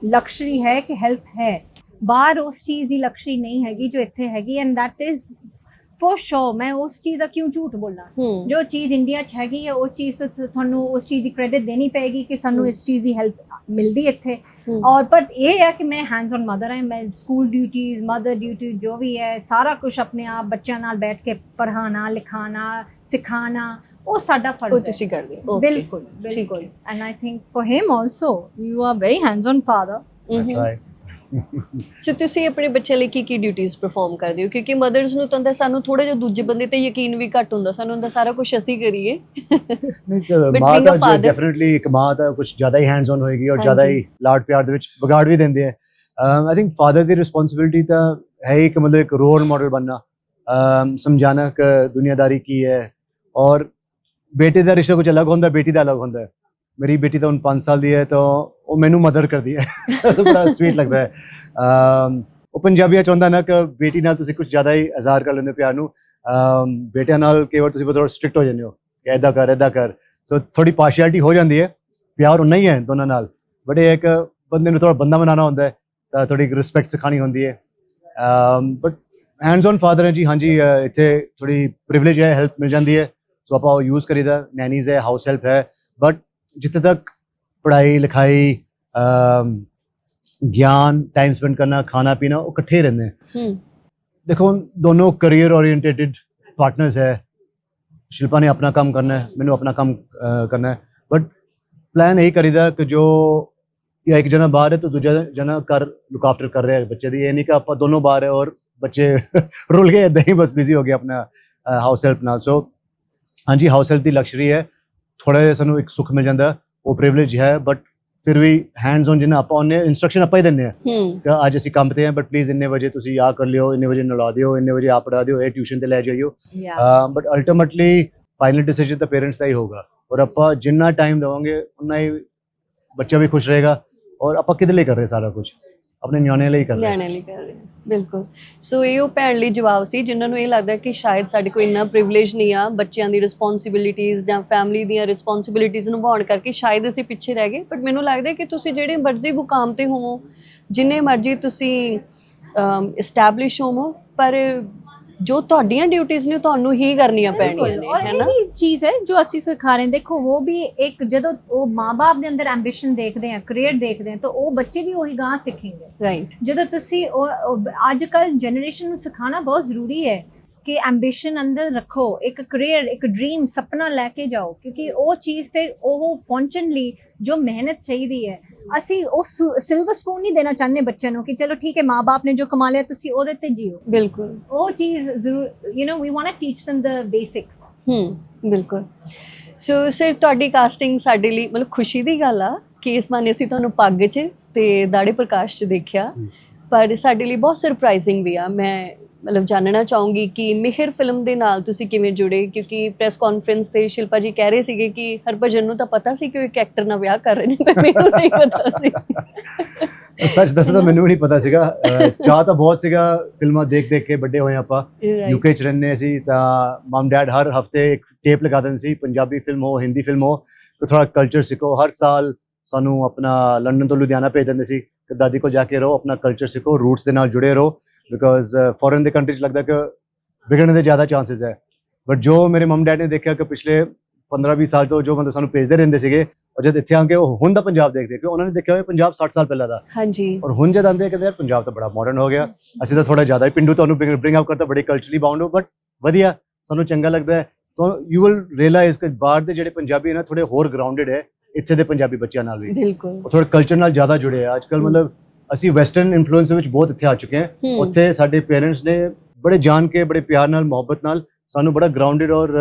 ਲਕਸ਼ਰੀ ਹੈ ਕਿ ਹੈਲਪ ਹੈ ਬਾਹਰ ਉਸ ਚੀਜ਼ ਦੀ ਲਕਸ਼ਰੀ ਨਹੀਂ ਹੈਗੀ ਜੋ ਇੱਥੇ ਹੈਗੀ and that is for sure ਮੈਂ ਉਸ ਚੀਜ਼ ਦਾ ਕਿਉਂ ਝੂਠ ਬੋਲਾਂ? ਜੋ ਚੀਜ਼ ਇੰਡੀਆ 'ਚ ਹੈਗੀ ਹੈ ਉਸ ਚੀਜ਼ ਤੇ ਤੁਹਾਨੂੰ ਉਸ ਚੀਜ਼ ਦੀ ਕ੍ਰੈਡਿਟ ਦੇਣੀ ਪੈਗੀ ਕਿ ਸਾਨੂੰ ਇਸ ਚੀਜ਼ ਦੀ ਹੈਲਪ ਮਿਲਦੀ ਇੱਥੇ। ਔਰ ਪਰ ਇਹ ਹੈ ਕਿ ਮੈਂ ਹੈਂਡਸ ਔਨ ਮਦਰ ਹਾਂ ਮੈਂ ਸਕੂਲ ਡਿਊਟੀਆਂ ਮਦਰ ਡਿਊਟੀ ਜੋ ਵੀ ਹੈ ਸਾਰਾ ਕੁਝ ਆਪਣੇ ਆਪ ਬੱਚਿਆਂ ਨਾਲ ਬੈਠ ਕੇ ਪੜ੍ਹਾਣਾ ਲਿਖਾਣਾ ਸਿਖਾਣਾ ਉਹ ਸਾਡਾ ਫਰਜ਼ ਹੈ। ਉਹ ਤੁਸੀਂ ਕਰਦੇ ਹੋ। ਬਿਲਕੁਲ ਬਿਲਕੁਲ। And I think for him also you are very hands on father I try so ਤੁਸੀਂ ਆਪਣੇ ਬੱਚਿਆਂ ਲਈ ਕੀ ਕੀ ਡਿਊਟੀਆਂ ਪਰਫਾਰਮ ਕਰਦੇ ਹੋ? ਕਿਉਂਕਿ ਮਦਰਸ ਨੂੰ ਤਾਂ ਸਾਨੂੰ ਥੋੜਾ ਜਿਹਾ ਦੂਜੇ ਬੰਦੇ ਤੇ ਯਕੀਨ ਵੀ ਘੱਟ ਹੁੰਦਾ ਸਾਨੂੰ ਹੁੰਦਾ ਸਾਰਾ ਕੁਝ ਅਸੀਂ ਕਰੀਏ। ਨਹੀਂ But ਮਾਂ being a ਡੈਫੀਨਿਟਲੀ ਇੱਕ ਮਾਂ ਤਾਂ ਕੁਝ ਜ਼ਿਆਦਾ ਹੀ ਹੈਂਡਸ ਔਨ ਹੋਏਗੀ ਔਰ ਜ਼ਿਆਦਾ ਹੀ ਲਾਡ ਪਿਆਰ ਦੇ ਵਿੱਚ ਵਿਗਾੜ ਵੀ ਦਿੰਦੇ ਆ ਆਈ ਥਿੰਕ ਫਾਦਰ ਦੀ ਰਿਸਪੌਂਸਿਬਿਲਟੀ ਤਾਂ ਹੈ ਇੱਕ ਮਤਲਬ ਇੱਕ ਰੋਲ ਮਾਡਲ ਬਣਨਾ। ਅਮ, ਸਮਝਾਣਾ ਕਿ ਦੁਨੀਆਦਾਰੀ ਕੀ ਹੈ ਔਰ ਬੇਟੇ ਦਾ ਰਿਸ਼ਤਾ ਕੁਝ ਅਲੱਗ ਹੁੰਦਾ ਬੇਟੀ ਦਾ ਅਲੱਗ ਹੁੰਦਾ। ਹੈ। ਮੇਰੀ ਬੇਟੀ ਤਾਂ ਹੁਣ 5 ਸਾਲ ਦੀ ਹੈ ਤਾਂ ਉਹ ਮੈਨੂੰ ਮਦਰ ਕਰਦੀ ਹੈ। ਤਾਂ [laughs] ਬੜਾ ਸਵੀਟ ਲੱਗਦਾ ਹੈ। ਉਹ ਪੰਜਾਬੀਆਂ ਚਾਹੁੰਦਾ ਨਾ ਕਿ ਬੇਟੀ ਨਾਲ ਤੁਸੀਂ ਕੁਝ ਜ਼ਿਆਦਾ ਹੀ ਇਜ਼ਹਾਰ ਕਰ ਲੈਂਦੇ ਹੋ ਪਿਆਰ ਨੂੰ। ਬੇਟਿਆਂ ਨਾਲ ਕਈ ਵਾਰ ਤੁਸੀਂ ਥੋੜਾ ਸਟ੍ਰਿਕਟ ਹੋ ਜਾਂਦੇ ਹੋ। ਕਿ ਐਦਾਂ ਕਰ ਐਦਾਂ ਕਰ। ਸੋ ਥੋੜੀ ਪਾਰਸ਼ੀਅਲਿਟੀ ਹੋ ਜਾਂਦੀ ਹੈ। ਪਿਆਰ ਉਨਾ ਹੀ ਹੈ ਦੋਨਾਂ ਨਾਲ। ਬਟ ਇਹ ਇੱਕ ਬੰਦੇ ਨੂੰ ਥੋੜਾ ਬੰਦਾ ਬਣਾਉਣਾ ਹੁੰਦਾ ਹੈ, ਤਾਂ ਥੋੜੀ ਰਿਸਪੈਕਟ ਸਿਖਾਣੀ ਹੁੰਦੀ ਹੈ। ਬਟ ਹੈਂਡਸ ਔਨ ਫਾਦਰ ਹੈ ਜੀ, ਹਾਂਜੀ ਇੱਥੇ ਥੋੜੀ ਪ੍ਰਿਵਿਲੇਜ ਹੈ ਹੈਲਪ ਮਿਲ ਜਾਂਦੀ ਹੈ। ਸੋ ਆਪਾਂ ਉਹ ਯੂਜ਼ ਕਰੀਦਾ ਨੈਨੀਜ਼ ਹੈ ਹਾਊਸ ਹੈਲਪ ਹੈ। ਬਟ ਜਿੱਥੇ ਤੱਕ ਪੜ੍ਹਾਈ ਲਿਖਾਈ ਅਮ, ਗਿਆਨ ਟਾਈਮ ਸਪੈਂਡ ਕਰਨਾ ਖਾਣਾ ਪੀਣਾ ਉਹ ਇਕੱਠੇ ਰਹਿੰਦੇ ਹੈ ਹੂੰ ਦੇਖੋ दोनों करियर ओरिएंटेड पार्टनर्स है शिल्पा ने अपना काम करना है मैंने अपना काम अ, करना है बट प्लान यही करीदा कि जो या एक जना बाहर है तो दूजा जना कर लुक आफ्टर कर रहे हैं बच्चे दी ये नहीं कि आप दोनों बाहर है और बच्चे रुल गए इदां ही बस बिजी हो गए अपना ਹਾਊਸ ਹੈਲਪ ਨਾਲ ਸੋ ਹਾਂਜੀ ਹਾਊਸ ਹੈਲਪ ਦੀ ਲਕਸ਼ਰੀ ਹੈ ਥੋੜਾ ਜਿਹਾ ਸਾਨੂੰ ਇੱਕ ਸੁੱਖ ਮਿਲ ਜਾਂਦਾ ਉਹ ਪ੍ਰਿਵਿਲੇਜ ਹੈ ਬਟ ਫਿਰ ਵੀ ਹੈਂਡਸ ਔਨ ਜਿੰਨਾ ਆਪਾਂ ਉਹਨੇ ਇਨਸਟਰਕਸ਼ਨ ਆਪਾਂ ਹੀ ਦਿੰਦੇ ਆ ਹੂੰ ਕਿ ਅੱਜ ਅਸੀਂ ਕੰਮ ਤੇ ਹਾਂ ਬਟ ਪਲੀਜ਼ ਇੰਨੇ ਵਜੇ ਤੁਸੀਂ ਆ ਕਰ ਲਿਓ ਇੰਨੇ ਵਜੇ ਨਲਾ ਦਿਓ ਇੰਨੇ ਵਜੇ ਆਪ ਪੜਾ ਦਿਓ ਇਹ ਟਿਊਸ਼ਨ ਤੇ ਲੈ ਜਾਈਓ ਬਟ ਅਲਟੀਮੇਟਲੀ ਫਾਈਨਲ ਡਿਸੀਜਨ ਤਾਂ ਪੇਰੈਂਟਸ ਦਾ ਹੀ ਹੋਗਾ ਔਰ ਆਪਾਂ ਜਿੰਨਾ ਟਾਈਮ ਦੇਵਾਂਗੇ ਉਨਾ ਹੀ ਬੱਚਾ ਵੀ ਖੁਸ਼ ਰਹੇਗਾ ਔਰ ਆਪਾਂ ਕਿਹਦੇ ਲਈ ਕਰ ਰਹੇ ਸਾਰਾ ਕੁਝ ਆਪਣੇ ਨਿਆਣੇ ਲਈ ਕਰ ਰਹੇ ਲੈਣੇ ਲਈ ਕਰ ਰਹੇ ਹਾਂ। ਬਿਲਕੁਲ ਸੋ ਇਹ ਉਹ ਭੈਣ ਲਈ ਜਵਾਬ ਸੀ ਜਿਨ੍ਹਾਂ ਨੂੰ ਇਹ ਲੱਗਦਾ ਕਿ ਸ਼ਾਇਦ ਸਾਡੇ ਕੋਲ ਇੰਨਾ ਪ੍ਰਿਵਿਲੇਜ ਨਹੀਂ ਆ ਬੱਚਿਆਂ ਦੀ ਰਿਸਪੌਂਸਿਬਿਲਿਟੀਆਂ ਜਾਂ ਫੈਮਿਲੀ ਦੀਆਂ ਰਿਸਪੌਂਸਿਬਿਲਿਟੀਆਂ ਨਿਭਾਉਣ ਕਰਕੇ ਸ਼ਾਇਦ ਅਸੀਂ ਪਿੱਛੇ ਰਹਿ ਗਏ ਬਟ ਮੈਨੂੰ ਲੱਗਦਾ ਕਿ ਤੁਸੀਂ ਜਿਹੜੇ ਮਰਜ਼ੀ ਮੁਕਾਮ ਤੇ ਹੋਵੋ ਜਿੰਨੇ ਮਰਜ਼ੀ ਤੁਸੀਂ ਇਸਟੈਬਲਿਸ਼ ਹੋਵੋ ਪਰ ਜੋ ਤੁਹਾਡੀਆਂ ਡਿਊਟੀਆਂ ਨੇ ਤੁਹਾਨੂੰ ਹੀ ਕਰਨੀਆਂ ਪੈਣੀਆਂ ਨੇ ਹੈ ਨਾ ਇਹ ਚੀਜ਼ ਹੈ ਜੋ ਅਸੀਂ ਸਿਖਾ ਰਹੇ ਦੇਖੋ ਉਹ ਵੀ ਇੱਕ ਜਦੋਂ ਉਹ ਮਾਪੇ ਦੇ ਅੰਦਰ ਐਂਬੀਸ਼ਨ ਦੇਖਦੇ ਆ ਕਰੀਅਰ ਦੇਖਦੇ ਆ ਤਾਂ ਉਹ ਬੱਚੇ ਵੀ ਉਹੀ ਗਾਂ ਸਿੱਖਣਗੇ। ਰਾਈਟ ਜਦੋਂ ਤੁਸੀਂ ਅੱਜ ਕੱਲ ਜਨਰੇਸ਼ਨ ਨੂੰ ਸਿਖਾਣਾ ਬਹੁਤ ਜ਼ਰੂਰੀ ਹੈ ਕਿ ਐਂਬੀਸ਼ਨ ਅੰਦਰ ਰੱਖੋ ਇੱਕ ਕਰੀਅਰ ਇੱਕ ਡ੍ਰੀਮ ਸੁਪਨਾ ਲੈ ਕੇ ਜਾਓ ਕਿਉਂਕਿ ਉਹ ਚੀਜ਼ ਫਿਰ ਉਹ ਪਹੁੰਚਣ ਲਈ ਜੋ ਮਿਹਨਤ ਚਾਹੀਦੀ ਹੈ ਅਸੀਂ ਉਹ ਸਿਲਵਰ ਸਪੂਨ ਨਹੀਂ ਦੇਣਾ ਚਾਹੁੰਦੇ ਬੱਚਿਆਂ ਨੂੰ ਕਿ ਚਲੋ ਠੀਕ ਹੈ ਮਾਪੇ ਨੇ ਜੋ ਕਮਾ ਲਿਆ ਤੁਸੀਂ ਉਹਦੇ ਤੇ ਜੀਓ। ਬਿਲਕੁਲ। ਉਹ ਚੀਜ਼ ਜ਼ਰੂਰ you know we want to teach them the basics ਹੂੰ ਬਿਲਕੁਲ। ਸੋ ਸਿਰ ਤੁਹਾਡੀ ਕਾਸਟਿੰਗ ਸਾਡੇ ਲਈ ਮਤਲਬ ਖੁਸ਼ੀ ਦੀ ਗੱਲ ਆ ਕਿ ਇਸ ਮਾਨੇ ਅਸੀਂ ਤੁਹਾਨੂੰ ਪੱਗ 'ਚ ਤੇ ਦਾੜੇ ਪ੍ਰਕਾਸ਼ 'ਚ ਦੇਖਿਆ। ਪਰ ਸਾਡੇ ਲਈ ਬਹੁਤ ਸਰਪ੍ਰਾਈਜ਼ਿੰਗ ਵੀ ਆ। ਮੈਂ ਮਤਲਬ ਜਾਣਨਾ ਚਾਹੂੰਗੀ ਕਿ ਮਿਹਰ ਫਿਲਮ ਦੇ ਨਾਲ ਤੁਸੀਂ ਕਿਵੇਂ ਜੁੜੇ? ਕਿਉਂਕਿ ਪ੍ਰੈਸ ਕਾਨਫਰੰਸ ਤੇ ਸ਼ਿਲਪਾ ਜੀ ਕਹਿ ਰਹੇ ਸੀਗੇ ਕਿ ਹਰਭਜਨ ਨੂੰ ਤਾਂ ਪਤਾ ਸੀ ਕਿ ਉਹ ਇੱਕ ਐਕਟਰ ਨਾਲ ਵਿਆਹ ਕਰ ਰਹੇ ਨੇ ਪਰ ਮੈਨੂੰ ਨਹੀਂ ਪਤਾ ਸੀ। [laughs] ਸੱਚ ਦੱਸਾਂ ਤਾਂ ਮੈਨੂੰ ਨਹੀਂ ਪਤਾ ਸੀਗਾ। ਚਾਹ ਤਾਂ ਬਹੁਤ ਸੀਗਾ ਫਿਲਮਾਂ ਦੇਖ ਦੇਖ ਕੇ ਵੱਡੇ ਹੋਏ ਆਪਾਂ. ਯੂਕੇ ਚ ਰਹਿੰਦੇ ਸੀ ਤਾਂ ਮਮ ਡੈਡ ਹਰ ਹਫ਼ਤੇ ਇੱਕ ਟੇਪ ਲਗਾ ਦਿੰਦੇ ਸੀ ਪੰਜਾਬੀ ਫਿਲਮ ਹੋ ਹਿੰਦੀ ਫਿਲਮ ਹੋ। ਤੇ ਥੋੜਾ ਕਲਚਰ ਸਿੱਖੋ। ਹਰ ਸਾਲ ਸਾਨੂੰ ਆਪਣਾ ਲੰਡਨ ਤੋਂ ਲੁਧਿਆਣਾ ਭੇਜ ਦਿੰਦੇ ਸੀ ਕਿ ਦਾਦੀ ਕੋਲ ਜਾ ਕੇ ਰਹੋ ਆਪਣਾ ਕਲਚਰ ਸਿੱਖੋ ਰੂਟਸ ਦੇ ਨਾਲ ਜੁੜੇ ਰਹੋ। ਬਿਕਾਜ਼ ਫੋਰਨ ਦੇ ਕੰਟਰੀ ਚ ਲੱਗਦਾ ਕਿ ਵਿਗੜਨ ਦੇ ਜ਼ਿਆਦਾ ਚਾਂਸਸ ਹੈ। ਬਟ ਜੋ ਮੇਰੇ ਮਮ ਡੈਡ ਨੇ ਦੇਖਿਆ ਕਿ ਪਿਛਲੇ 15-20 ਸਾਲ ਤੋਂ ਜੋ ਮਤਲਬ ਸਾਨੂੰ ਭੇਜਦੇ ਰਹਿੰਦੇ ਸੀਗੇ ਔਰ ਜਦ ਇੱਥੇ ਆ ਕੇ ਉਹ ਹੁਣ ਦਾ ਪੰਜਾਬ ਦੇਖਦੇ ਕਿ ਉਹਨਾਂ ਨੇ ਦੇਖਿਆ ਹੋਇਆ ਪੰਜਾਬ 60 ਸਾਲ ਪਹਿਲਾਂ ਦਾ। ਹਾਂਜੀ। ਔਰ ਹੁਣ ਜਦ ਆਉਂਦੇ ਆ ਕਹਿੰਦੇ ਯਾਰ ਪੰਜਾਬ ਤਾਂ ਬੜਾ ਮਾਡਰਨ ਹੋ ਗਿਆ। ਅਸੀਂ ਤਾਂ ਥੋੜਾ ਜ਼ਿਆਦਾ ਹੀ ਪਿੰਡੂ ਤੁਹਾਨੂੰ ਬ੍ਰਿੰਗ ਅਪ ਕਰਤਾ ਬੜੇ ਕਲਚਰਲੀ ਬਾਉਂਡ ਹੋ ਬਟ ਵਧੀਆ ਸਾਨੂੰ ਚੰਗਾ ਲੱਗਦਾ ਹੈ। ਤਾਂ ਯੂ ਵਿਲ ਰਿਅਲਾਈਜ਼ ਕਿ ਬਾਹਰ ਦੇ ਜਿਹੜੇ ਪੰਜਾਬੀ ਨੇ ਥੋੜੇ ਹੋਰ ਗਰਾਊਂਡਡ ਹੈ ਇੱਥੇ ਦੇ ਪੰਜਾਬੀ ਬੱਚਿਆਂ ਨਾਲ ਵੀ। ਬਿਲਕੁਲ। ਥੋੜੇ ਕਲਚਰ ਨਾਲ ਜ਼ਿਆਦਾ ਜੁੜੇ ਆ। ਅੱਜਕੱਲ ਮਤਲਬ ਅਸੀਂ ਵੈਸਟਰਨ ਇਨਫਲੂਐਂਸ ਵਿੱਚ ਬਹੁਤ ਇੱਥੇ ਆ ਚੁੱਕੇ ਹਾਂ। ਉੱਥੇ ਸਾਡੇ ਪੇਰੈਂਟਸ ਨੇ ਬੜੇ ਜਾਣ ਕੇ ਬੜੇ ਪਿਆਰ ਨਾਲ ਮੁਹੱਬਤ ਨਾਲ ਸਾਨੂੰ ਬੜਾ ਗਰਾਊਂਡਡ ਔਰ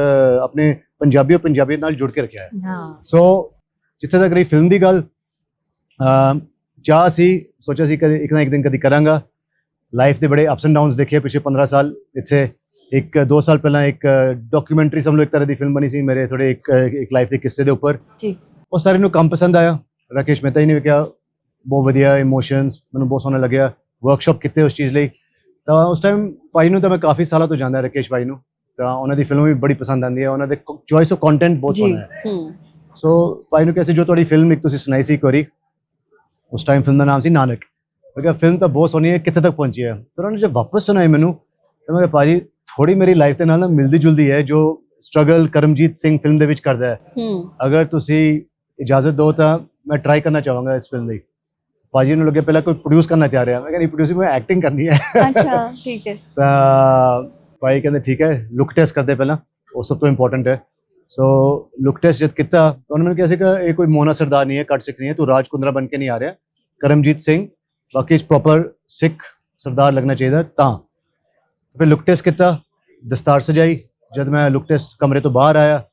ਆਪਣੇ ਪੰਜਾਬੀ ਔਰ ਪੰਜਾਬੀਅਤ ਨਾਲ ਜੁੜ ਕੇ ਰੱਖਿਆ ਹੈ। ਹਾਂ। ਸੋ ਜਿੱਥੇ ਤੱਕ ਰਹੀ ਫਿਲਮ ਦੀ ਗੱਲ ਚਾਹ ਸੀ ਸੋਚਿਆ ਸੀ ਕਦੇ ਇੱਕ ਨਾ ਇੱਕ ਦਿਨ ਕਦੀ ਕਰਾਂਗਾ। ਲਾਈਫ ਦੇ ਬੜੇ ਅਪਸ ਐਂਡ ਡਾਊਨਸ ਦੇਖੇ ਪਿਛਲੇ 15 ਸਾਲ। ਇੱਥੇ ਇੱਕ 2 ਸਾਲ ਪਹਿਲਾਂ ਇੱਕ ਡਾਕੂਮੈਂਟਰੀ ਸਮਝ ਲਓ ਇੱਕ ਤਰ੍ਹਾਂ ਦੀ ਫਿਲਮ ਬਣੀ ਸੀ ਮੇਰੇ ਥੋੜੇ ਇੱਕ ਇੱਕ ਲਾਈਫ ਦੇ ਕਿੱਸੇ ਦੇ ਉੱਪਰ। ਜੀ। ਉਹ ਸਾਰੇ ਨੂੰ ਕੰਮ ਪਸੰਦ ਆਇਆ। ਰਾਕੇਸ਼ ਮਹਿਤਾ ਜੀ ਨੇ ਵੀ ਕਿਹਾ ਬਹੁਤ ਵਧੀਆ ਇਮੋਸ਼ਨਸ ਮੈਨੂੰ ਬਹੁਤ ਸੋਹਣਾ ਲੱਗਿਆ ਵਰਕਸ਼ਾਪ ਕੀਤੇ ਉਸ ਚੀਜ਼ ਲਈ। ਤਾਂ ਉਸ ਟਾਈਮ ਭਾਈ ਨੂੰ ਤਾਂ ਮੈਂ ਕਾਫੀ ਸਾਲਾਂ ਤੋਂ ਜਾਣਦਾ ਰਾਕੇਸ਼ ਭਾਈ ਨੂੰ। ਤਾਂ ਉਹਨਾਂ ਦੀ ਫਿਲਮ ਵੀ ਬੜੀ ਪਸੰਦ ਆਉਂਦੀ ਹੈ ਉਹਨਾਂ ਦੇ ਚੋਇਸ ਆਫ ਕੰਟੈਂਟ ਬਹੁਤ ਸੋਹਣਾ ਹੈ। ਹੂੰ। ਸੋ ਭਾਈ ਨੂੰ ਕਹਿੰਦੇ ਜੋ ਤੁਹਾਡੀ ਫਿਲਮ ਇੱਕ ਤੁਸੀਂ ਸੁਣਾਈ ਸੀ ਇੱਕ ਵਾਰੀ। ਉਸ ਟਾਈਮ ਫਿਲਮ ਦਾ ਨਾਮ ਸੀ ਨਾਨਕ। ਮੈਂ ਕਿਹਾ ਫਿਲਮ ਤਾਂ ਬਹੁਤ ਸੋਹਣੀ ਹੈ ਕਿੱਥੇ ਤੱਕ ਪਹੁੰਚੀ ਹੈ? ਫਿਰ ਉਹਨੇ ਜਦ ਵਾਪਸ ਸੁਣਾਈ ਮੈਨੂੰ ਤਾਂ ਮੈਂ ਕਿਹਾ ਭਾਜੀ ਥੋੜੀ ਮੇਰੀ ਲਾਈਫ ਦੇ ਨਾਲ ਨਾ ਮਿਲਦੀ ਜੁਲਦੀ ਹੈ ਜੋ ਸਟਰਗਲ ਕਰਮਜੀਤ ਸਿੰਘ ਫਿਲਮ ਦੇ ਵਿੱਚ ਕਰਦਾ ਹੈ। ਹੂੰ। ਅਗਰ ਤੁਸੀਂ ਇਜਾਜ਼ਤ ਦਿਓ ਤਾਂ ਮੈਂ ਟਰਾਈ ਕਰਨਾ ਚਾਹਾਂਗਾ ਇਸ ਫਿਲਮ ਲਈ। ਭਾਜੀ ਨੂੰ ਲੱਗੇ ਪਹਿਲਾਂ ਕੋਈ ਪ੍ਰੋਡਿਊਸ ਕਰਨਾ ਚਾਹ ਰਿਹਾ। ਮੈਂ ਕਿਹਾ ਨਹੀਂ ਪ੍ਰੋਡਿਊਸਿੰਗ ਮੈਂ ਐਕਟਿੰਗ ਕਰਨੀ ਹੈ। ਅੱਛਾ ਠੀਕ ਹੈ। [laughs] ਤਾਂ ਭਾਈ ਕਹਿੰਦੇ ਠੀਕ ਹੈ ਲੁੱਕ ਟੈਸਟ ਕਰਦੇ ਪਹਿਲਾਂ। ਉਹ ਸਭ ਤੋਂ ਇੰਪੋਰਟੈਂਟ ਹੈ। ਸੋ ਲੁੱਕ ਟੈਸਟ ਜਦ ਕੀਤਾ ਤਾਂ ਉਹਨਾਂ ਨੇ ਕਿਹਾ ਸੀ ਕਿ ਇਹ ਕੋਈ ਮੋਨਾ ਸਰਦਾਰ ਨਹੀਂ ਹੈ ਕੱਟ ਸਿੱਖ ਨਹੀਂ ਹੈ ਤੂੰ ਰਾਜ ਕੁੰਦਰਾ ਬਣ ਕੇ ਨਹੀਂ ਆ ਰਿਹਾ। ਕਰਮਜੀਤ ਸਿੰਘ ਬਾਕੀ ਇਸ ਪ੍ਰੋਪਰ ਸਿੱਖ ਸਰਦਾਰ ਲੱਗਣਾ ਚਾਹੀਦਾ ਤਾਂ। ਫਿਰ ਲੁੱਕ ਟੈਸਟ ਕੀਤਾ ਦਸਤਾਰ ਸਜਾਈ। ਜਦ ਮੈਂ ਲੁੱਕ ਟੈਸਟ ਕਮਰੇ ਤੋਂ ਬਾਹਰ ਆਇਆ